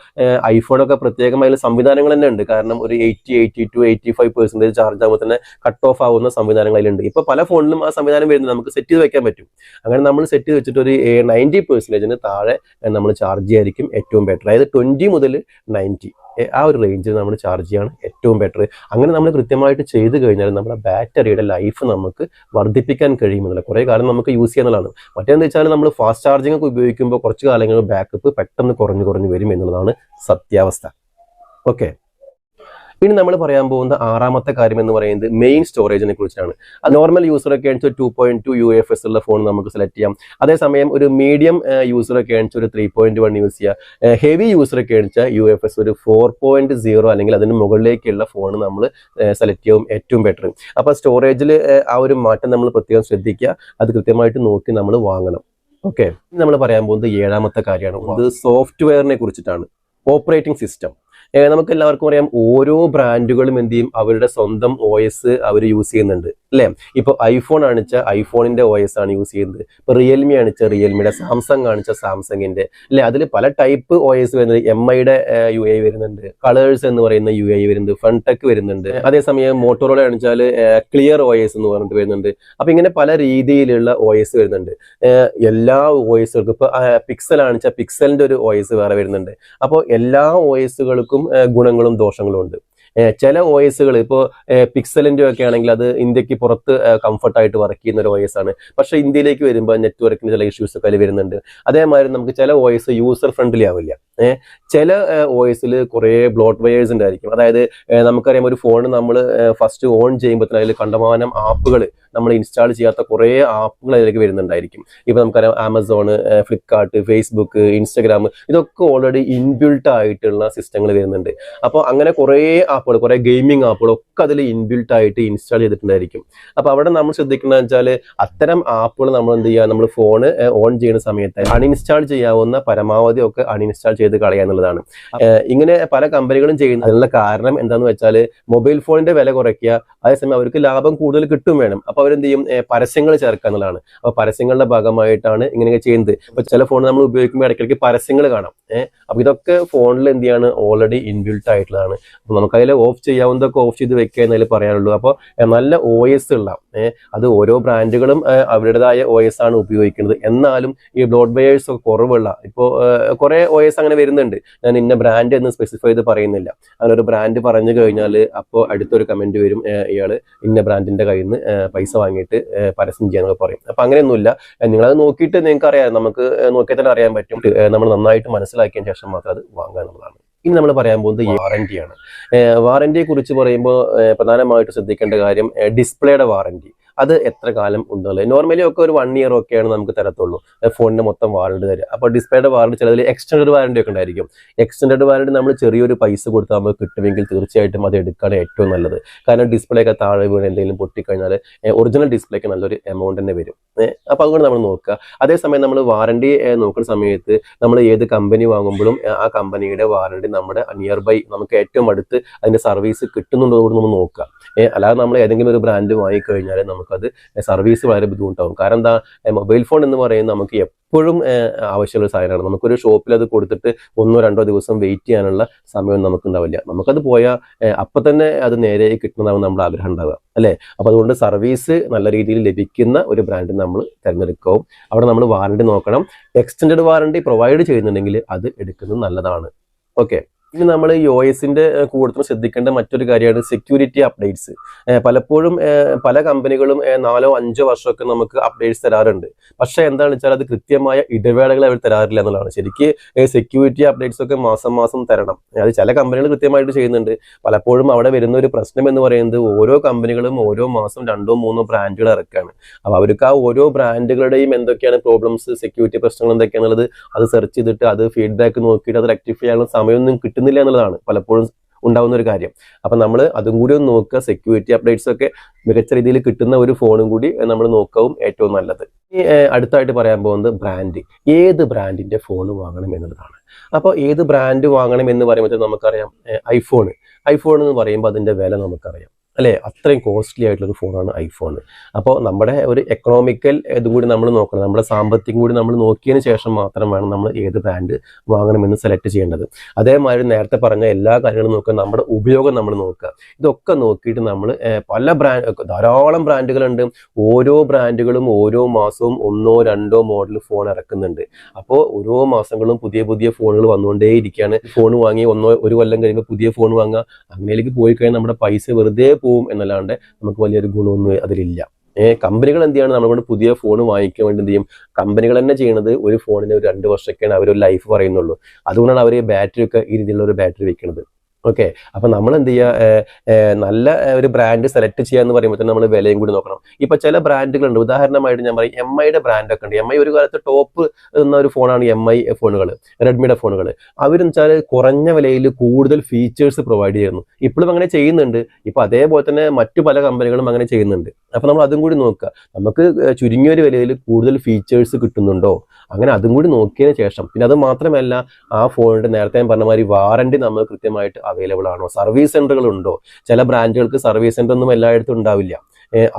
Speaker 1: ഐഫോണൊക്കെ പ്രത്യേകമായ സംവിധാനങ്ങൾ തന്നെ ഉണ്ട്. കാരണം ഒരു eighty eighty two eighty five percentage charge ആകുമ്പോൾ തന്നെ കട്ട് ഓഫ് ആവുന്ന സംവിധാനങ്ങൾ അതിലുണ്ട്. ഇപ്പോൾ പല ഫോണിലും ആ സംവിധാനം വരുന്നത് നമുക്ക് സെറ്റ് ചെയ്ത് വെക്കാൻ പറ്റും. അങ്ങനെ നമ്മൾ സെറ്റ് ചെയ്ത് വെച്ചിട്ട് ഒരു നയന്റി പെർസെന്റേജിന് താഴെ നമ്മൾ ചാർജ് ചെയ്യായിരിക്കും ഏറ്റവും ബെറ്റർ അതായത് ട്വന്റി മുതൽ നയന്റി ആ ഒരു റേഞ്ചിൽ നമ്മൾ ചാർജ് ചെയ്യാണ് ഏറ്റവും ബെറ്റർ അങ്ങനെ നമ്മൾ കൃത്യമായിട്ട് ചെയ്ത് കഴിഞ്ഞാൽ നമ്മുടെ ബാറ്ററിയുടെ ലൈഫ് നമുക്ക് വർദ്ധിപ്പിക്കാൻ കഴിയുമെന്നില്ല കുറേ കാലം നമുക്ക് യൂസ് ചെയ്യാനുള്ളതാണ് മറ്റേന്ന് വെച്ചാൽ നമ്മൾ ഫാസ്റ്റ് ചാർജിംഗ് ഒക്കെ ഉപയോഗിക്കുമ്പോൾ കുറച്ച് കാലങ്ങൾ ബാക്കപ്പ് പെട്ടെന്ന് കുറഞ്ഞു കുറഞ്ഞു വരും എന്നുള്ളതാണ് സത്യാവസ്ഥ. ഓക്കെ ഇനി നമ്മൾ പറയാൻ പോകുന്ന ആറാമത്തെ കാര്യം എന്ന് പറയുന്നത് മെയിൻ സ്റ്റോറേജിനെ കുറിച്ചാണ്. നോർമൽ യൂസറൊക്കെ ആണെങ്കിൽ two point two U F S ഉള്ള ഫോൺ നമുക്ക് സെലക്ട് ചെയ്യാം. അതേസമയം ഒരു മീഡിയം യൂസറൊക്കെ ആണെങ്കിൽ ഒരു ത്രീ പോയിന്റ് വൺ യൂസ് ചെയ്യുക ഹെവി യൂസറൊക്കെ ആണെങ്കിൽ യു എഫ് എസ് ഒരു ഫോർ പോയിന്റ് സീറോ അല്ലെങ്കിൽ അതിന് മുകളിലേക്കുള്ള ഫോൺ നമ്മൾ സെലക്ട് ചെയ്യും. ഏറ്റവും ബെറ്റർ അപ്പോൾ സ്റ്റോറേജിൽ ആ ഒരു മാറ്റം നമ്മൾ പ്രത്യേകം ശ്രദ്ധിക്കുക. അത് കൃത്യമായിട്ട് നോക്കി നമ്മൾ വാങ്ങണം. ഓക്കെ നമ്മൾ പറയാൻ പോകുന്നത് ഏഴാമത്തെ കാര്യമാണ്. ഇത് സോഫ്റ്റ്വെയറിനെ കുറിച്ചിട്ടാണ്. ഓപ്പറേറ്റിംഗ് സിസ്റ്റം നമുക്ക് എല്ലാവർക്കും അറിയാം ഓരോ ബ്രാൻഡുകളും എന്ത് ചെയ്യും? അവരുടെ സ്വന്തം ഒ എസ് അവർ യൂസ് ചെയ്യുന്നുണ്ട് അല്ലേ? ഇപ്പോൾ ഐഫോൺ ആണിച്ച ഐഫോണിന്റെ ഒ എസ് ആണ് യൂസ് ചെയ്യുന്നത്. ഇപ്പോൾ റിയൽമി ആണിച്ച റിയൽമിയുടെ സാംസങ് ആണിച്ച സാംസങ്ങിന്റെ അല്ലെ? അതിൽ പല ടൈപ്പ് ഒ എസ് വരുന്നത് എം ഐയുടെ യു ഐ വരുന്നുണ്ട്. കളേഴ്സ് എന്ന് പറയുന്ന യു ഐ വരുന്നുണ്ട്. ഫ്രണ്ടെക് വരുന്നുണ്ട്. അതേസമയം മോട്ടോറോള ആണിച്ചാൽ ക്ലിയർ ഒ എസ് എന്ന് പറഞ്ഞിട്ട് വരുന്നുണ്ട്. അപ്പൊ ഇങ്ങനെ പല രീതിയിലുള്ള ഒ എസ് വരുന്നുണ്ട്. എല്ലാ ഒ എസുകൾക്കും ഇപ്പൊ പിക്സൽ ആണിച്ച പിക്സലിന്റെ ഒരു ഒ എസ് വേറെ വരുന്നുണ്ട്. അപ്പോൾ എല്ലാ ഒ എസുകൾക്കും ഗുണങ്ങളും ദോഷങ്ങളും ഉണ്ട്. ചില ഒ ഇപ്പോൾ പിക്സലിന്റെ ഒക്കെ ആണെങ്കിൽ അത് ഇന്ത്യയ്ക്ക് പുറത്ത് കംഫർട്ടായിട്ട് വർക്ക് ചെയ്യുന്ന ഒരു ഒ ആണ്. പക്ഷെ ഇന്ത്യയിലേക്ക് വരുമ്പോൾ നെറ്റ്വർക്കിന് ചില ഇഷ്യൂസ് ഒക്കെ വരുന്നുണ്ട്. അതേമാതിരി നമുക്ക് ചില ഒ യൂസർ ഫ്രണ്ട്ലി ആവില്ല. ചില ഒ എസിൽ കുറേ ബ്ലോട്ട് വയേഴ്സ് ഉണ്ടായിരിക്കും. അതായത് നമുക്കറിയാം ഒരു ഫോൺ നമ്മൾ ഫസ്റ്റ് ഓൺ ചെയ്യുമ്പോൾ അതിൽ കണ്ടമാനം ആപ്പുകൾ നമ്മൾ ഇൻസ്റ്റാൾ ചെയ്യാത്ത കുറേ ആപ്പുകൾ അതിലേക്ക് വരുന്നുണ്ടായിരിക്കും. ഇപ്പൊ നമുക്കറിയാം ആമസോൺ ഫ്ലിപ്കാർട്ട് ഫേസ്ബുക്ക് ഇൻസ്റ്റഗ്രാം ഇതൊക്കെ ഓൾറെഡി ഇൻബിൽട്ട് ആയിട്ടുള്ള സിസ്റ്റങ്ങൾ വരുന്നുണ്ട്. അപ്പോൾ അങ്ങനെ കുറേ ആപ്പുകൾ കുറേ ഗെയിമിംഗ് ആപ്പുകൾ ഒക്കെ അതിൽ ഇൻബിൽട്ട് ആയിട്ട് ഇൻസ്റ്റാൾ ചെയ്തിട്ടുണ്ടായിരിക്കും. അപ്പോൾ അവിടെ നമ്മൾ ശ്രദ്ധിക്കുന്നത് വെച്ചാൽ അത്തരം ആപ്പുകൾ നമ്മൾ എന്ത് ചെയ്യുക നമ്മൾ ഫോൺ ഓൺ ചെയ്യുന്ന സമയത്ത് അൺഇൻസ്റ്റാൾ ചെയ്യാവുന്ന പരമാവധി ഒക്കെ അൺഇൻസ്റ്റാൾ ചെയ്ത് കളയുക എന്നുള്ളതാണ്. ഇങ്ങനെ പല കമ്പനികളും ചെയ്യുന്ന അതിനുള്ള കാരണം എന്താന്ന് വെച്ചാൽ മൊബൈൽ ഫോണിന്റെ വില കുറയ്ക്കുക അതേസമയം അവർക്ക് ലാഭം കൂടുതൽ കിട്ടും വേണം. അപ്പൊ അവരെന്ത് ചെയ്യും? പരസ്യങ്ങൾ ചേർക്കുക എന്നുള്ളതാണ്. അപ്പൊ പരസ്യങ്ങളുടെ ഭാഗമായിട്ടാണ് ഇങ്ങനെയൊക്കെ ചെയ്യുന്നത്. ഇപ്പൊ ചില ഫോൺ നമ്മൾ ഉപയോഗിക്കുമ്പോൾ ഇടയ്ക്കിടയ്ക്ക് പരസ്യങ്ങൾ കാണാം. ഏഹ് അപ്പൊ ഇതൊക്കെ ഫോണിൽ എന്ത് ചെയ്യാണ്? ഓൾറെഡി ഇൻബിൽട്ട് ആയിട്ടുള്ളതാണ്. അപ്പൊ നമുക്ക് അതിൽ ഓഫ് ചെയ്യാവുന്നതൊക്കെ ഓഫ് ചെയ്ത് വെക്കുക എന്നതിൽ പറയാനുള്ളൂ. അപ്പോൾ നല്ല ഒ എസ് ഉള്ള അത് ഓരോ ബ്രാൻഡുകളും അവരുടേതായ ഒ എസ് ആണ് ഉപയോഗിക്കുന്നത്. എന്നാലും ഈ ബയേഴ്സ് ഒക്കെ കുറവുള്ള ഇപ്പോ കുറെ ഒ എസ് അങ്ങനെ വരുന്നുണ്ട്. ഞാൻ ഇന്ന ബ്രാൻഡ് എന്ന് സ്പെസിഫൈ ചെയ്ത് പറയുന്നില്ല. അങ്ങനെ ഒരു ബ്രാൻഡ് പറഞ്ഞു കഴിഞ്ഞാൽ അപ്പോൾ അടുത്തൊരു കമന്റ് വരും ഇയാൾ ഇന്ന ബ്രാൻഡിന്റെ കയ്യിൽ നിന്ന് പൈസ വാങ്ങിയിട്ട് പരസ്യം ചെയ്യാന്നൊക്കെ പറയും. അപ്പൊ അങ്ങനെയൊന്നുമില്ല. നിങ്ങളത് നോക്കിയിട്ട് നിങ്ങൾക്ക് അറിയാം നമുക്ക് നോക്കിയാൽ തന്നെ അറിയാൻ പറ്റും. നമ്മൾ നന്നായിട്ട് മനസ്സിലാക്കിയതിന് ശേഷം മാത്രം അത് വാങ്ങുക എന്നുള്ളതാണ്. ഇനി നമ്മൾ പറയാൻ പോകുന്നത് വാറന്റിയാണ് വാറന്റിയെ കുറിച്ച് പറയുമ്പോൾ പ്രധാനമായിട്ട് ശ്രദ്ധിക്കേണ്ട കാര്യം ഡിസ്പ്ലേയുടെ വാറന്റി അത് എത്ര കാലം ഉണ്ടല്ലേ നോർമലി ഒക്കെ ഒരു വൺ ഇയർ ഒക്കെയാണ് നമുക്ക് തരത്തുള്ളൂ. ഫോണിന് മൊത്തം വാറണ്ടി തരും അപ്പോൾ ഡിസ്പ്ലേയുടെ വാറണ്ടി ചിലതിൽ എക്സ്റ്റൻഡ് വാറണ്ടി ഒക്കെ ഉണ്ടായിരിക്കും. എക്സ്റ്റൻഡ് വാറണ്ടി നമ്മൾ ചെറിയൊരു പൈസ കൊടുത്താൽ നമുക്ക് കിട്ടുമെങ്കിൽ തീർച്ചയായിട്ടും അത് എടുക്കാണ് ഏറ്റവും നല്ലത്. കാരണം ഡിസ്പ്ലേ ഒക്കെ താഴെ വീണ് എന്തെങ്കിലും പൊട്ടിക്കഴിഞ്ഞാൽ ഒറിജിനൽ ഡിസ്പ്ലേക്ക് നല്ലൊരു എമൗണ്ട് തന്നെ വരും. അപ്പോൾ അതുകൊണ്ട് നമ്മൾ നോക്കുക. അതേസമയം നമ്മൾ വാറണ്ടി നോക്കുന്ന സമയത്ത് നമ്മൾ ഏത് കമ്പനി വാങ്ങുമ്പോഴും ആ കമ്പനിയുടെ വാറണ്ടി നമ്മുടെ നിയർ ബൈ നമുക്ക് ഏറ്റവും അടുത്ത് അതിന്റെ സർവീസ് കിട്ടുന്നുണ്ടോ എന്ന് നമ്മൾ നോക്കുക. അല്ലാതെ നമ്മൾ ഏതെങ്കിലും ഒരു ബ്രാൻഡ് വാങ്ങിക്കഴിഞ്ഞാൽ നമുക്കത് സർവീസ് വളരെ ബുദ്ധിമുട്ടാവും കാരണം എന്താ മൊബൈൽ ഫോൺ എന്ന് പറയുന്നത് നമുക്ക് എപ്പോഴും ആവശ്യമുള്ള സാധനമാണ്. നമുക്കൊരു ഷോപ്പിൽ അത് കൊടുത്തിട്ട് ഒന്നോ രണ്ടോ ദിവസം വെയിറ്റ് ചെയ്യാനുള്ള സമയം നമുക്ക് ഉണ്ടാവില്ല നമുക്കത് പോയാൽ അപ്പം തന്നെ അത് നേരെ കിട്ടുന്നതാണ് നമ്മുടെ ആഗ്രഹം ഉണ്ടാവുക. അല്ലേ? അപ്പോൾ അതുകൊണ്ട് സർവീസ് നല്ല രീതിയിൽ ലഭിക്കുന്ന ഒരു ബ്രാൻഡ് നമ്മൾ തിരഞ്ഞെടുക്കും. അവിടെ നമ്മൾ വാറണ്ടി നോക്കണം. എക്സ്റ്റൻഡ് വാറണ്ടി പ്രൊവൈഡ് ചെയ്യുന്നുണ്ടെങ്കിൽ അത് എടുക്കുന്നത് നല്ലതാണ്. ഓക്കെ. ഇനി നമ്മൾ യു എസിന്റെ കൂടുതൽ ശ്രദ്ധിക്കേണ്ട മറ്റൊരു കാര്യമാണ് സെക്യൂരിറ്റി അപ്ഡേറ്റ്സ് പലപ്പോഴും പല കമ്പനികളും നാലോ അഞ്ചോ വർഷമൊക്കെ നമുക്ക് അപ്ഡേറ്റ്സ് തരാറുണ്ട്. പക്ഷേ എന്താണെന്ന് വെച്ചാൽ അത് കൃത്യമായ ഇടവേളകൾ അവർ തരാറില്ല എന്നുള്ളതാണ്. ശരിക്ക് സെക്യൂരിറ്റി അപ്ഡേറ്റ്സ് ഒക്കെ മാസം മാസം തരണം. അത് ചില കമ്പനികൾ കൃത്യമായിട്ട് ചെയ്യുന്നുണ്ട്. പലപ്പോഴും അവിടെ വരുന്ന ഒരു പ്രശ്നം എന്ന് പറയുന്നത് ഓരോ കമ്പനികളും ഓരോ മാസം രണ്ടോ മൂന്നോ ബ്രാൻഡുകൾ ഇറക്കുകയാണ് അപ്പോൾ അവർക്ക് ആ ഓരോ ബ്രാൻഡുകളുടെയും എന്തൊക്കെയാണ് പ്രോബ്ലംസ് സെക്യൂരിറ്റി പ്രശ്നങ്ങൾ എന്തൊക്കെയാണുള്ളത് അത് സെർച്ച് ചെയ്തിട്ട് അത് ഫീഡ്ബാക്ക് നോക്കിയിട്ട് അത് റെക്ടിഫൈ ചെയ്യാനുള്ള സമയമൊന്നും കിട്ടുന്നില്ല എന്നുള്ളതാണ് പലപ്പോഴും ഉണ്ടാവുന്ന ഒരു കാര്യം. അപ്പം നമ്മൾ അതും കൂടി ഒന്ന് നോക്കുക. സെക്യൂരിറ്റി അപ്ഡേറ്റ്സ് ഒക്കെ മികച്ച രീതിയിൽ കിട്ടുന്ന ഒരു ഫോണും കൂടി നമ്മൾ നോക്കാവും ഏറ്റവും നല്ലത്. ഇനി അടുത്തായിട്ട് പറയാൻ പോകുന്നത് ബ്രാൻഡ് ഏത് ബ്രാൻഡിന്റെ ഫോൺ വാങ്ങണം എന്നുള്ളതാണ്. അപ്പോൾ ഏത് ബ്രാൻഡ് വാങ്ങണം എന്ന് പറയുമ്പോൾ നമുക്കറിയാം ഐഫോൺ ഐഫോൺ എന്ന് പറയുമ്പോൾ അതിന്റെ വില നമുക്കറിയാം. അല്ലേ? അത്രയും കോസ്റ്റ്ലി ആയിട്ടുള്ള ഒരു ഫോണാണ് ഐഫോൺ അപ്പോൾ നമ്മുടെ ഒരു എക്കണോമിക്കൽ ഇതും കൂടി നമ്മൾ നോക്കണം. നമ്മുടെ സാമ്പത്തികം കൂടി നമ്മൾ നോക്കിയതിന് ശേഷം മാത്രം വേണം നമ്മൾ ഏത് ബ്രാൻഡ് വാങ്ങണമെന്ന് സെലക്ട് ചെയ്യേണ്ടത്. അതേമാതിരി നേരത്തെ പറഞ്ഞ എല്ലാ കാര്യങ്ങളും നോക്കുക. നമ്മുടെ ഉപയോഗം നമ്മൾ നോക്കുക. ഇതൊക്കെ നോക്കിയിട്ട് നമ്മൾ പല ബ്രാൻഡ് ധാരാളം ബ്രാൻഡുകളുണ്ട് ഓരോ ബ്രാൻഡുകളും ഓരോ മാസവും ഒന്നോ രണ്ടോ മോഡൽ ഫോൺ ഇറക്കുന്നുണ്ട്. അപ്പോൾ ഓരോ മാസങ്ങളും പുതിയ പുതിയ ഫോണുകൾ വന്നുകൊണ്ടേയിരിക്കുകയാണ്. ഫോൺ വാങ്ങി ഒന്നോ ഒരു കൊല്ലം കഴിയുമ്പോൾ പുതിയ ഫോൺ വാങ്ങുക. അങ്ങനെയിലേക്ക് പോയി കഴിഞ്ഞാൽ നമ്മുടെ പൈസ വെറുതെ പോവും എന്നല്ലാണ്ട് നമുക്ക് വലിയൊരു ഗുണമൊന്നും അതിലില്ല. ഏഹ് കമ്പനികൾ എന്ത് നമ്മളോട് പുതിയ ഫോൺ വാങ്ങിക്കാൻ വേണ്ടി എന്ത് ചെയ്യും? കമ്പനികൾ തന്നെ ചെയ്യുന്നത് ഒരു ഫോണിന് ഒരു രണ്ട് വർഷമൊക്കെയാണ് അവർ ലൈഫ് പറയുന്നുള്ളൂ. അതുകൊണ്ടാണ് അവർ ബാറ്ററി ഒക്കെ ഈ രീതിയിലുള്ള ഒരു ബാറ്ററി വെക്കുന്നത് ഓക്കെ അപ്പൊ നമ്മൾ എന്ത് ചെയ്യുക നല്ല ഒരു ബ്രാൻഡ് സെലക്ട് ചെയ്യുക എന്ന് പറയുമ്പോൾ തന്നെ നമ്മൾ വിലയും കൂടി നോക്കണം. ഇപ്പൊ ചില ബ്രാൻഡുകൾ ഉണ്ട് ഉദാഹരണമായിട്ട് ഞാൻ പറയും എം ഐയുടെ ബ്രാൻഡ് ഒക്കെ ഉണ്ട്. എം ഐ ഒരു കാലത്ത് ടോപ്പ് എന്ന ഒരു ഫോണാണ് എം ഐ ഫോണുകൾ റെഡ്മിയുടെ ഫോണുകൾ അവരെന്ന് വെച്ചാൽ കുറഞ്ഞ വിലയിൽ കൂടുതൽ ഫീച്ചേഴ്സ് പ്രൊവൈഡ് ചെയ്യുന്നു. ഇപ്പോഴും അങ്ങനെ ചെയ്യുന്നുണ്ട്. ഇപ്പൊ അതേപോലെ തന്നെ മറ്റു പല കമ്പനികളും അങ്ങനെ ചെയ്യുന്നുണ്ട്. അപ്പൊ നമ്മൾ അതും കൂടി നോക്കുക നമുക്ക് ചുരുങ്ങിയ ഒരു വിലയിൽ കൂടുതൽ ഫീച്ചേഴ്സ് കിട്ടുന്നുണ്ടോ? അങ്ങനെ അതും കൂടി നോക്കിയതിന് ശേഷം. പിന്നെ അത് മാത്രമല്ല ആ ഫോണിന്റെ നേരത്തെ ഞാൻ പറഞ്ഞ മാതിരി വാറണ്ടി നമ്മൾ കൃത്യമായിട്ട് അവൈലബിൾ ആണോ? സർവീസ് സെന്ററുകൾ ഉണ്ടോ? ചില ബ്രാൻഡുകൾക്ക് സർവീസ് സെന്റർ ഒന്നും എല്ലായിടത്തും ഉണ്ടാവില്ല.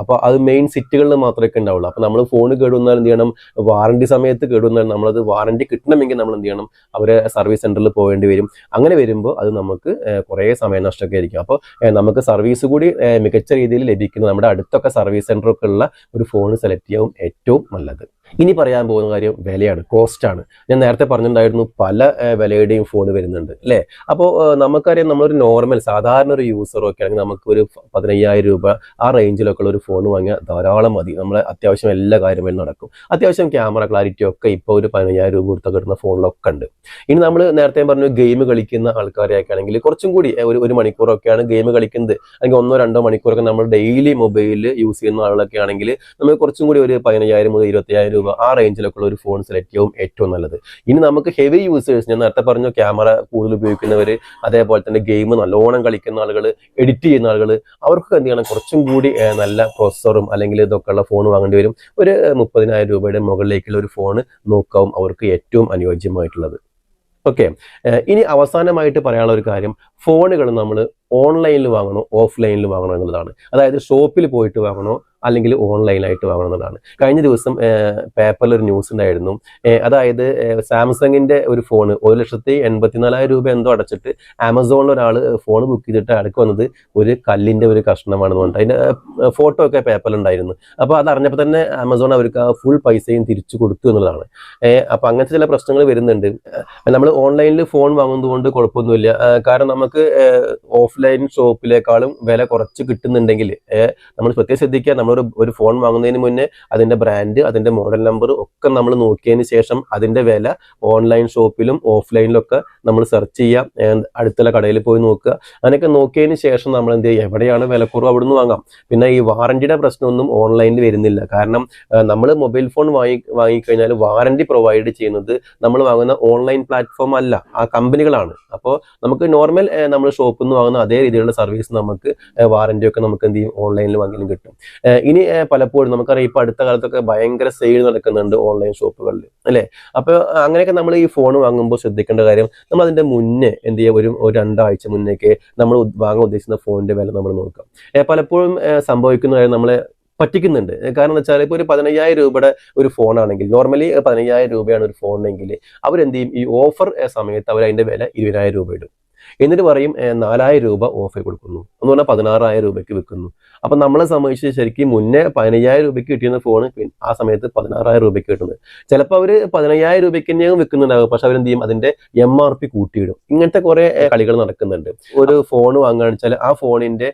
Speaker 1: അപ്പോൾ അപ്പൊ അത് മെയിൻ സിറ്റികളിൽ മാത്രമേ ഉണ്ടാവുള്ളൂ. അപ്പൊ നമ്മൾ ഫോൺ കേടുവന്നാൽ എന്ത് ചെയ്യണം? വാറണ്ടി സമയത്ത് കേടുവന്നാൽ നമ്മളത് വാറണ്ടി കിട്ടണമെങ്കിൽ നമ്മൾ എന്ത് ചെയ്യണം? അവരെ സർവീസ് സെന്ററിൽ പോകേണ്ടി വരും. അങ്ങനെ വരുമ്പോൾ അത് നമുക്ക് കുറേ കുറേ സമയനഷ്ടമൊക്കെ ആയിരിക്കും. അപ്പോൾ നമുക്ക് സർവീസ് കൂടി മികച്ച രീതിയിൽ ലഭിക്കുന്ന നമ്മുടെ അടുത്തൊക്കെ സർവീസ് സെന്ററൊക്കെ ഉള്ള ഒരു ഫോൺ സെലക്ട് ചെയ്യാവും ഏറ്റവും നല്ലത്. ഇനി പറയാൻ പോകുന്ന കാര്യം വിലയാണ് കോസ്റ്റ് ആണ്. ഞാൻ നേരത്തെ പറഞ്ഞിട്ടുണ്ടായിരുന്നു പല വിലയുടെയും ഫോൺ വരുന്നുണ്ട് അല്ലേ അപ്പോൾ നമുക്കറിയാം നമ്മളൊരു നോർമൽ സാധാരണ ഒരു യൂസർ ഒക്കെ ആണെങ്കിൽ നമുക്ക് ഒരു പതിനയ്യായിരം രൂപ ആ റേഞ്ചിലൊക്കെ ഉള്ള ഒരു ഫോൺ വാങ്ങിയാൽ ധാരാളം മതി. നമ്മളെ അത്യാവശ്യം എല്ലാ കാര്യങ്ങളും നടക്കും. അത്യാവശ്യം ക്യാമറ ക്ലാരിറ്റി ഒക്കെ ഇപ്പോൾ ഒരു പതിനയ്യായിരം രൂപ കൊടുത്തൊക്കെ കിട്ടുന്ന ഫോണിലൊക്കെ ഉണ്ട്. ഇനി നമ്മൾ നേരത്തെ പറഞ്ഞു ഗെയിം കളിക്കുന്ന ആൾക്കാരെയൊക്കെ ആണെങ്കിൽ കുറച്ചും കൂടി ഒരു ഒരു മണിക്കൂറൊക്കെയാണ് ഗെയിം കളിക്കുന്നത്. അല്ലെങ്കിൽ ഒന്നോ രണ്ടോ മണിക്കൂറൊക്കെ നമ്മൾ ഡെയിലി മൊബൈലിൽ യൂസ് ചെയ്യുന്ന ആളുകളൊക്കെ ആണെങ്കിൽ നമുക്ക് കുറച്ചും കൂടി ഒരു പതിനയ്യായിരം മുതൽ ഇരുപത്തയ്യായിരം രൂപ ആ റേഞ്ചിലൊക്കെ ഉള്ള ഒരു ഫോൺ സെലക്ട് ചെയ്യും ഏറ്റവും നല്ലത്. ഇനി നമുക്ക് ഹെവി യൂസേഴ്സ് ഞാൻ നേരത്തെ പറഞ്ഞു ക്യാമറ കൂടുതൽ ഉപയോഗിക്കുന്നവർ അതേപോലെ തന്നെ ഗെയിം നല്ലോണം കളിക്കുന്ന ആളുകൾ എഡിറ്റ് ചെയ്യുന്ന ആളുകൾ അവർക്ക് എന്ത് ചെയ്യണം? കുറച്ചും കൂടി നല്ല പ്രോസസ്സറും അല്ലെങ്കിൽ ഇതൊക്കെ ഉള്ള ഫോൺ വാങ്ങേണ്ടി വരും. ഒരു മുപ്പതിനായിരം രൂപയുടെ മുകളിലേക്കുള്ള ഒരു ഫോൺ നോക്കാവും അവർക്ക് ഏറ്റവും അനുയോജ്യമായിട്ടുള്ളത്. ഓക്കെ. ഇനി അവസാനമായിട്ട് പറയാനുള്ള ഒരു കാര്യം ഫോണുകൾ നമ്മൾ ഓൺലൈനിൽ വാങ്ങണോ ഓഫ്ലൈനിൽ വാങ്ങണോ എന്നുള്ളതാണ്. അതായത് ഷോപ്പിൽ പോയിട്ട് വാങ്ങണോ അല്ലെങ്കിൽ ഓൺലൈനായിട്ട് വാങ്ങണം എന്നുള്ളതാണ് കഴിഞ്ഞ ദിവസം പേപ്പറിൽ ഒരു ന്യൂസ് ഉണ്ടായിരുന്നു. അതായത് സാംസങ്ങിന്റെ ഒരു ഫോൺ ഒരു ലക്ഷത്തി എൺപത്തിനാലായിരം രൂപ എന്തോ അടച്ചിട്ട് ആമസോണിൽ ഒരാൾ ഫോൺ ബുക്ക് ചെയ്തിട്ട് അടക്ക് വന്നത് ഒരു കല്ലിന്റെ ഒരു കഷ്ണമാണെന്ന് പറഞ്ഞിട്ട്. അതിന്റെ ഫോട്ടോ ഒക്കെ പേപ്പറിൽ ഉണ്ടായിരുന്നു. അപ്പോൾ അത് അറിഞ്ഞപ്പോൾ തന്നെ ആമസോൺ അവർക്ക് ആ ഫുൾ പൈസയും തിരിച്ചു കൊടുത്തു എന്നുള്ളതാണ്. അപ്പോൾ അപ്പൊ അങ്ങനത്തെ ചില പ്രശ്നങ്ങൾ വരുന്നുണ്ട്. നമ്മൾ ഓൺലൈനിൽ ഫോൺ വാങ്ങുന്നത് കൊണ്ട് കുഴപ്പമൊന്നുമില്ല. കാരണം നമുക്ക് ഓഫ്ലൈൻ ഷോപ്പിലേക്കാളും വില കുറച്ച് കിട്ടുന്നുണ്ടെങ്കിൽ നമ്മൾ പ്രത്യേകം ശ്രദ്ധിക്കുക. നമ്മളൊരു ഒരു ഫോൺ വാങ്ങുന്നതിന് മുന്നേ അതിന്റെ ബ്രാൻഡ് അതിന്റെ മോഡൽ നമ്പർ ഒക്കെ നമ്മൾ നോക്കിയതിന് ശേഷം അതിന്റെ വില ഓൺലൈൻ ഷോപ്പിലും ഓഫ്ലൈനിലും ഒക്കെ നമ്മൾ സെർച്ച് ചെയ്യാം അടുത്തുള്ള കടയിൽ പോയി നോക്കുക. അങ്ങനെയൊക്കെ നോക്കിയതിന് ശേഷം നമ്മൾ എന്ത് ചെയ്യുക? എവിടെയാണ് വിലക്കുറവ്? അവിടെ നിന്ന് വാങ്ങാം. പിന്നെ ഈ വാറണ്ടിയുടെ പ്രശ്നമൊന്നും ഓൺലൈനിൽ വരുന്നില്ല. കാരണം നമ്മൾ മൊബൈൽ ഫോൺ വാങ്ങി വാങ്ങിക്കഴിഞ്ഞാൽ വാറണ്ടി പ്രൊവൈഡ് ചെയ്യുന്നത് നമ്മൾ വാങ്ങുന്ന ഓൺലൈൻ പ്ലാറ്റ്ഫോം അല്ല. ആ കമ്പനികളാണ്. അപ്പോൾ നമുക്ക് നോർമൽ നമ്മൾ ഷോപ്പിൽ നിന്ന് വാങ്ങുന്ന അതേ രീതിയിലുള്ള സർവീസ് നമുക്ക് വാറണ്ടി ഒക്കെ നമുക്ക് എന്ത് ചെയ്യും? ഓൺലൈനിൽ വാങ്ങിയാലും കിട്ടും. ഇനി പലപ്പോഴും നമുക്കറിയാം ഇപ്പൊ അടുത്ത കാലത്തൊക്കെ ഭയങ്കര സെയിൽ നടക്കുന്നുണ്ട് ഓൺലൈൻ ഷോപ്പുകളിൽ അല്ലേ? അപ്പൊ അങ്ങനെയൊക്കെ നമ്മൾ ഈ ഫോൺ വാങ്ങുമ്പോൾ ശ്രദ്ധിക്കേണ്ട കാര്യം നമ്മൾ അതിന്റെ മുന്നേ എന്ത് ചെയ്യുക ഒരു രണ്ടാഴ്ച മുന്നേക്ക് നമ്മൾ വാങ്ങാൻ ഉദ്ദേശിക്കുന്ന ഫോണിന്റെ വില നമ്മൾ നോക്കാം. പലപ്പോഴും സംഭവിക്കുന്ന കാര്യം നമ്മളെ പറ്റിക്കുന്നുണ്ട്. കാരണം വെച്ചാൽ ഇപ്പോൾ ഒരു പതിനയ്യായിരം രൂപയുടെ ഒരു ഫോണാണെങ്കിൽ നോർമലി പതിനയ്യായിരം രൂപയാണ് ഒരു ഫോണെങ്കിൽ അവരെന്ത് ചെയ്യും? ഈ ഓഫർ സമയത്ത് അവർ അതിന്റെ വില ഇരുപതിനായിരം രൂപ ഇടും. എന്നിട്ട് പറയും നാലായിരം രൂപ ഓഫർ കൊടുക്കുന്നു. എന്ന് പറഞ്ഞാൽ പതിനാറായിരം രൂപയ്ക്ക് വിൽക്കുന്നു. അപ്പൊ നമ്മളെ സംബന്ധിച്ച് ശരിക്കും മുന്നേ പതിനയ്യായിരം രൂപയ്ക്ക് കിട്ടിയിരുന്ന ഫോൺ ആ സമയത്ത് പതിനാറായിരം രൂപയ്ക്ക് കിട്ടുന്നത്. ചിലപ്പോൾ അവർ പതിനയ്യായിരം രൂപയ്ക്ക് തന്നെയും വിൽക്കുന്നുണ്ടാകും പക്ഷെ അവരെന്ത് ചെയ്യും? അതിന്റെ എം ആർ പി കൂട്ടിയിടും. ഇങ്ങനത്തെ കുറെ കളികൾ നടക്കുന്നുണ്ട്. ഒരു ഫോൺ വാങ്ങുകയാണെന്ന് വെച്ചാൽ ആ ഫോണിന്റെ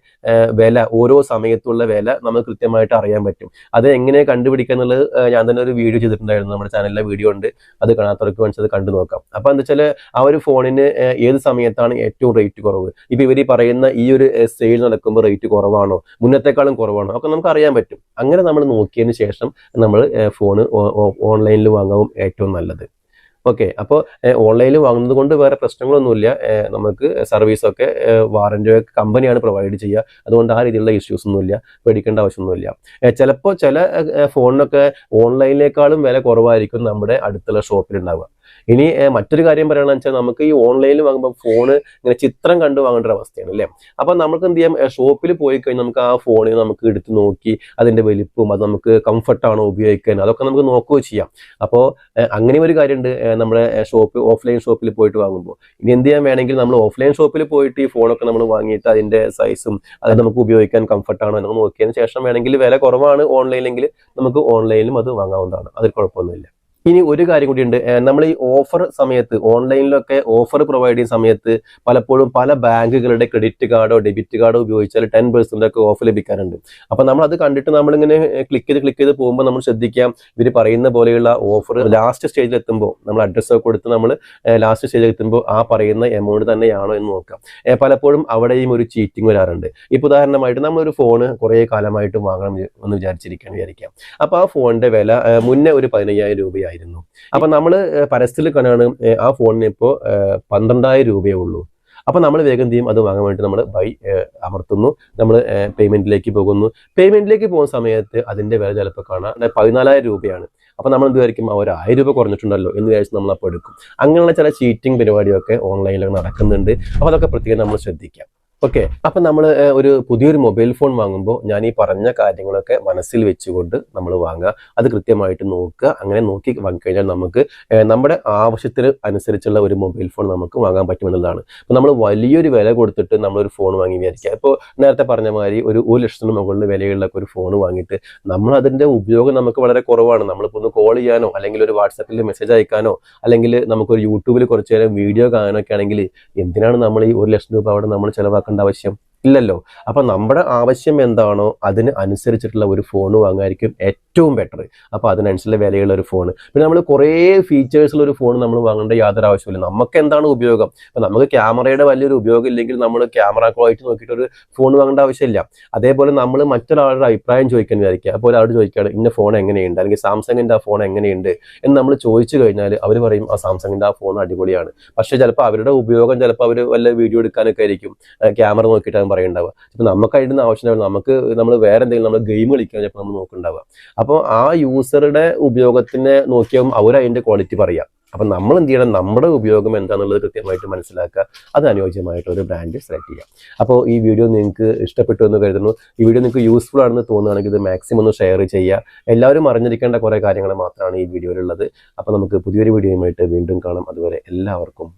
Speaker 1: വില ഓരോ സമയത്തുള്ള വില നമുക്ക് കൃത്യമായിട്ട് അറിയാൻ പറ്റും. അത് എങ്ങനെ കണ്ടുപിടിക്കുക എന്നുള്ളത് ഞാൻ തന്നെ ഒരു വീഡിയോ ചെയ്തിട്ടുണ്ടായിരുന്നു. നമ്മുടെ ചാനലിലെ വീഡിയോ ഉണ്ട്. അത് കാണാത്തവർക്ക് വേണ്ടി കണ്ടു നോക്കാം. അപ്പൊ എന്താ വെച്ചാൽ ആ ഒരു ഫോണിന് ഏത് സമയത്താണ് ഏറ്റവും റേറ്റ് കുറവ്. ഇപ്പൊ ഇവർ ഈ പറയുന്ന ഈ ഒരു സെയിൽ നടക്കുമ്പോൾ റേറ്റ് കുറവാണോ? മുന്നത്തെക്കാളും കുറവാണോ? ഒക്കെ നമുക്ക് അറിയാൻ പറ്റും. അങ്ങനെ നമ്മൾ നോക്കിയതിന് ശേഷം നമ്മൾ ഫോൺ ഓൺലൈനിൽ വാങ്ങാവും ഏറ്റവും നല്ലത്. ഓക്കെ. അപ്പോൾ ഓൺലൈനിൽ വാങ്ങുന്നത് കൊണ്ട് വേറെ പ്രശ്നങ്ങളൊന്നുമില്ല. നമുക്ക് സർവീസൊക്കെ വാറന്റി കമ്പനിയാണ് പ്രൊവൈഡ് ചെയ്യുക. അതുകൊണ്ട് ആ രീതിയിലുള്ള ഇഷ്യൂസ് ഒന്നുമില്ല. പേടിക്കേണ്ട ആവശ്യമൊന്നുമില്ല. ചിലപ്പോൾ ചില ഫോണിനൊക്കെ ഓൺലൈനിനേക്കാളും വില കുറവായിരിക്കും നമ്മുടെ അടുത്തുള്ള ഷോപ്പിൽ ഉണ്ടാവുക. ഇനി മറ്റൊരു കാര്യം പറയുകയാണെന്ന് വെച്ചാൽ നമുക്ക് ഈ ഓൺലൈനിൽ വാങ്ങുമ്പോൾ ഫോൺ ഇങ്ങനെ ചിത്രം കണ്ടു വാങ്ങേണ്ട ഒരു അവസ്ഥയാണ് അല്ലേ? അപ്പൊ നമുക്ക് എന്ത് ചെയ്യാം? ഷോപ്പിൽ പോയി കഴിഞ്ഞാൽ നമുക്ക് ആ ഫോണിൽ നമുക്ക് എടുത്ത് നോക്കി അതിന്റെ വലിപ്പവും അത് നമുക്ക് കംഫർട്ടാണോ ഉപയോഗിക്കാൻ അതൊക്കെ നമുക്ക് നോക്കുകയോ ചെയ്യാം. അപ്പോൾ അങ്ങനെ ഒരു കാര്യമുണ്ട്. നമ്മുടെ ഷോപ്പ് ഓഫ്ലൈൻ ഷോപ്പിൽ പോയിട്ട് വാങ്ങുമ്പോൾ. ഇനി എന്ത് ചെയ്യാൻ വേണമെങ്കിൽ നമ്മൾ ഓഫ്ലൈൻ ഷോപ്പിൽ പോയിട്ട് ഈ ഫോണൊക്കെ നമ്മൾ വാങ്ങിയിട്ട് അതിന്റെ സൈസും അത് നമുക്ക് ഉപയോഗിക്കാൻ കംഫർട്ടാണോ എന്നൊക്കെ നോക്കിയതിന് ശേഷം വേണമെങ്കിൽ വില കുറവാണ് ഓൺലൈനിലെങ്കിൽ നമുക്ക് ഓൺലൈനിലും അത് വാങ്ങാവുന്നതാണ്. അതിൽ കുഴപ്പമൊന്നുമില്ല. ഇനി ഒരു കാര്യം കൂടിയുണ്ട്. നമ്മൾ ഈ ഓഫർ സമയത്ത് ഓൺലൈനിലൊക്കെ ഓഫർ പ്രൊവൈഡ് ചെയ്യുന്ന സമയത്ത് പലപ്പോഴും പല ബാങ്കുകളുടെ ക്രെഡിറ്റ് കാർഡോ ഡെബിറ്റ് കാർഡോ ഉപയോഗിച്ചാൽ ടെൻ പെർസെന്റ് ഒക്കെ ഓഫ് ലഭിക്കാറുണ്ട്. അപ്പൊ നമ്മൾ അത് കണ്ടിട്ട് നമ്മളിങ്ങനെ ക്ലിക്ക് ചെയ്ത് ക്ലിക്ക് ചെയ്ത് പോകുമ്പോൾ നമ്മൾ ശ്രദ്ധിക്കാം. ഇവർ പറയുന്ന പോലെയുള്ള ഓഫർ ലാസ്റ്റ് സ്റ്റേജിൽ എത്തുമ്പോൾ നമ്മൾ അഡ്രസ്സ് കൊടുത്ത് നമ്മൾ ലാസ്റ്റ് സ്റ്റേജിൽ എത്തുമ്പോൾ ആ പറയുന്ന എമൗണ്ട് തന്നെയാണോ എന്ന് നോക്കാം. പലപ്പോഴും അവിടെയും ഒരു ചീറ്റിംഗ് വരാറുണ്ട്. ഇപ്പൊ ഉദാഹരണമായിട്ട് നമ്മളൊരു ഫോണ് കുറേ കാലമായിട്ട് വാങ്ങണം എന്ന് വിചാരിച്ചിരിക്കാൻ വിചാരിക്കാം. അപ്പൊ ആ ഫോണിന്റെ വില മുന്നേ ഒരു പതിനയ്യായിരം രൂപയായിരുന്നു അപ്പൊ നമ്മൾ പരസ്യത്തിൽ കാണാണ് ആ ഫോണിന് ഇപ്പോൾ പന്ത്രണ്ടായിരം രൂപയേ ഉള്ളൂ അപ്പൊ നമ്മൾ വേഗം ചെയ്യും? അത് വാങ്ങാൻ വേണ്ടി നമ്മൾ ബൈ അമർത്തുന്നു. നമ്മൾ പേയ്മെന്റിലേക്ക് പോകുന്നു. പേയ്മെന്റിലേക്ക് പോകുന്ന സമയത്ത് അതിന്റെ വില ചിലപ്പോൾ കാണാം. പതിനാലായിരം രൂപയാണ്. അപ്പൊ നമ്മൾ എന്തുമായിരിക്കും ഒരു ആയിരം രൂപ കുറഞ്ഞിട്ടുണ്ടല്ലോ എന്ന് വിചാരിച്ച് നമ്മൾ അപ്പോൾ എടുക്കും. അങ്ങനെയുള്ള ചില ചീറ്റിംഗ് പരിപാടിയൊക്കെ ഓൺലൈനിലൊക്കെ നടക്കുന്നുണ്ട്. അപ്പൊ അതൊക്കെ പ്രത്യേകം നമ്മൾ ശ്രദ്ധിക്കാം. ഓക്കെ അപ്പം നമ്മൾ ഒരു പുതിയൊരു മൊബൈൽ ഫോൺ വാങ്ങുമ്പോൾ ഞാൻ ഈ പറഞ്ഞ കാര്യങ്ങളൊക്കെ മനസ്സിൽ വെച്ചുകൊണ്ട് നമ്മൾ വാങ്ങുക. അത് കൃത്യമായിട്ട് നോക്കുക. അങ്ങനെ നോക്കി വാങ്ങിക്കഴിഞ്ഞാൽ നമുക്ക് നമ്മുടെ ആവശ്യത്തിന് അനുസരിച്ചുള്ള ഒരു മൊബൈൽ ഫോൺ നമുക്ക് വാങ്ങാൻ പറ്റുമെന്നുള്ളതാണ്. അപ്പോൾ നമ്മൾ വലിയൊരു വില കൊടുത്തിട്ട് നമ്മളൊരു ഫോൺ വാങ്ങി വിചാരിക്കുക. ഇപ്പോൾ നേരത്തെ പറഞ്ഞ മാതിരി ഒരു ഒരു ലക്ഷത്തിന് മുകളിൽ വിലയുള്ള ഒരു ഫോൺ വാങ്ങിയിട്ട് നമ്മൾ അതിന്റെ ഉപയോഗം നമുക്ക് വളരെ കുറവാണ്. നമ്മളിപ്പോൾ ഒന്ന് കോൾ ചെയ്യാനോ അല്ലെങ്കിൽ ഒരു വാട്സാപ്പിൽ മെസ്സേജ് അയക്കാനോ അല്ലെങ്കിൽ നമുക്കൊരു യൂട്യൂബിൽ കുറച്ച് നേരം വീഡിയോ കാണാനൊക്കെ ആണെങ്കിൽ എന്തിനാണ് നമ്മൾ ഈ ഒരു ലക്ഷം രൂപ അവിടെ നമ്മൾ ചിലവാക്കേണ്ട ആവശ്യം ഇല്ലല്ലോ. അപ്പൊ നമ്മുടെ ആവശ്യം എന്താണോ അതിന് അനുസരിച്ചിട്ടുള്ള ഒരു ഫോൺ വാങ്ങായിരിക്കും ഏറ്റവും ബെറ്റർ അപ്പൊ അതിനനുസരിച്ചുള്ള വിലയുള്ള ഒരു ഫോൺ പിന്നെ നമ്മൾ കുറേ ഫീച്ചേഴ്സുള്ള ഒരു ഫോൺ നമ്മൾ വാങ്ങേണ്ട യാതൊരു ആവശ്യമില്ല നമുക്ക് എന്താണ് ഉപയോഗം? അപ്പം നമുക്ക് ക്യാമറയുടെ വലിയൊരു ഉപയോഗം ഇല്ലെങ്കിൽ നമ്മൾ ക്യാമറ ക്വാളിറ്റി നോക്കിയിട്ട് ഒരു ഫോൺ വാങ്ങേണ്ട ആവശ്യമില്ല. അതേപോലെ നമ്മൾ മറ്റൊരാളുടെ അഭിപ്രായം ചോദിക്കാൻ വിചാരിക്കുക അപ്പോൾ ഒരാളോട് ചോദിക്കുകയാണ് ഇന്ന ഫോൺ എങ്ങനെയുണ്ട്? അല്ലെങ്കിൽ സാംസങ്ങിന്റെ ആ ഫോൺ എങ്ങനെയുണ്ട്? എന്ന് നമ്മൾ ചോദിച്ചു കഴിഞ്ഞാൽ അവർ പറയും ആ സാംസങ്ങിന്റെ ആ ഫോൺ അടിപൊളിയാണ്. പക്ഷേ ചിലപ്പോൾ അവരുടെ ഉപയോഗം ചിലപ്പോൾ അവർ വല്ല വീഡിയോ എടുക്കാനൊക്കെ ആയിരിക്കും ക്യാമറ നോക്കിയിട്ടാണ് പറയുണ്ടാവുക ഇപ്പം നമുക്ക് ആവശ്യമുണ്ടാവും നമുക്ക് നമ്മൾ വേറെ എന്തെങ്കിലും നമ്മൾ ഗെയിം കളിക്കാൻ ചിലപ്പോൾ നമ്മൾ നോക്കുന്നുണ്ടാവുക. അപ്പോൾ ആ യൂസറുടെ ഉപയോഗത്തിനെ നോക്കിയാൽ അവർ ക്വാളിറ്റി പറയാം അപ്പൊ നമ്മൾ എന്ത് ചെയ്യണം? നമ്മുടെ ഉപയോഗം എന്താണെന്നുള്ളത് കൃത്യമായിട്ട് മനസ്സിലാക്കുക. അത് അനുയോജ്യമായിട്ട് ഒരു ബ്രാൻഡ് സെലക്ട് ചെയ്യാം അപ്പോൾ ഈ വീഡിയോ നിങ്ങൾക്ക് ഇഷ്ടപ്പെട്ടു എന്ന് കരുതുന്നു. ഈ വീഡിയോ നിങ്ങൾക്ക് യൂസ്ഫുൾ ആണെന്ന് തോന്നുകയാണെങ്കിൽ ഇത് മാക്സിമം ഒന്ന് ഷെയർ ചെയ്യുക. എല്ലാവരും അറിഞ്ഞിരിക്കേണ്ട കുറേ കാര്യങ്ങൾ മാത്രമാണ് ഈ വീഡിയോയിലുള്ളത് അപ്പോൾ നമുക്ക് പുതിയൊരു വീഡിയോയുമായിട്ട് വീണ്ടും കാണാം. അതുവരെ എല്ലാവർക്കും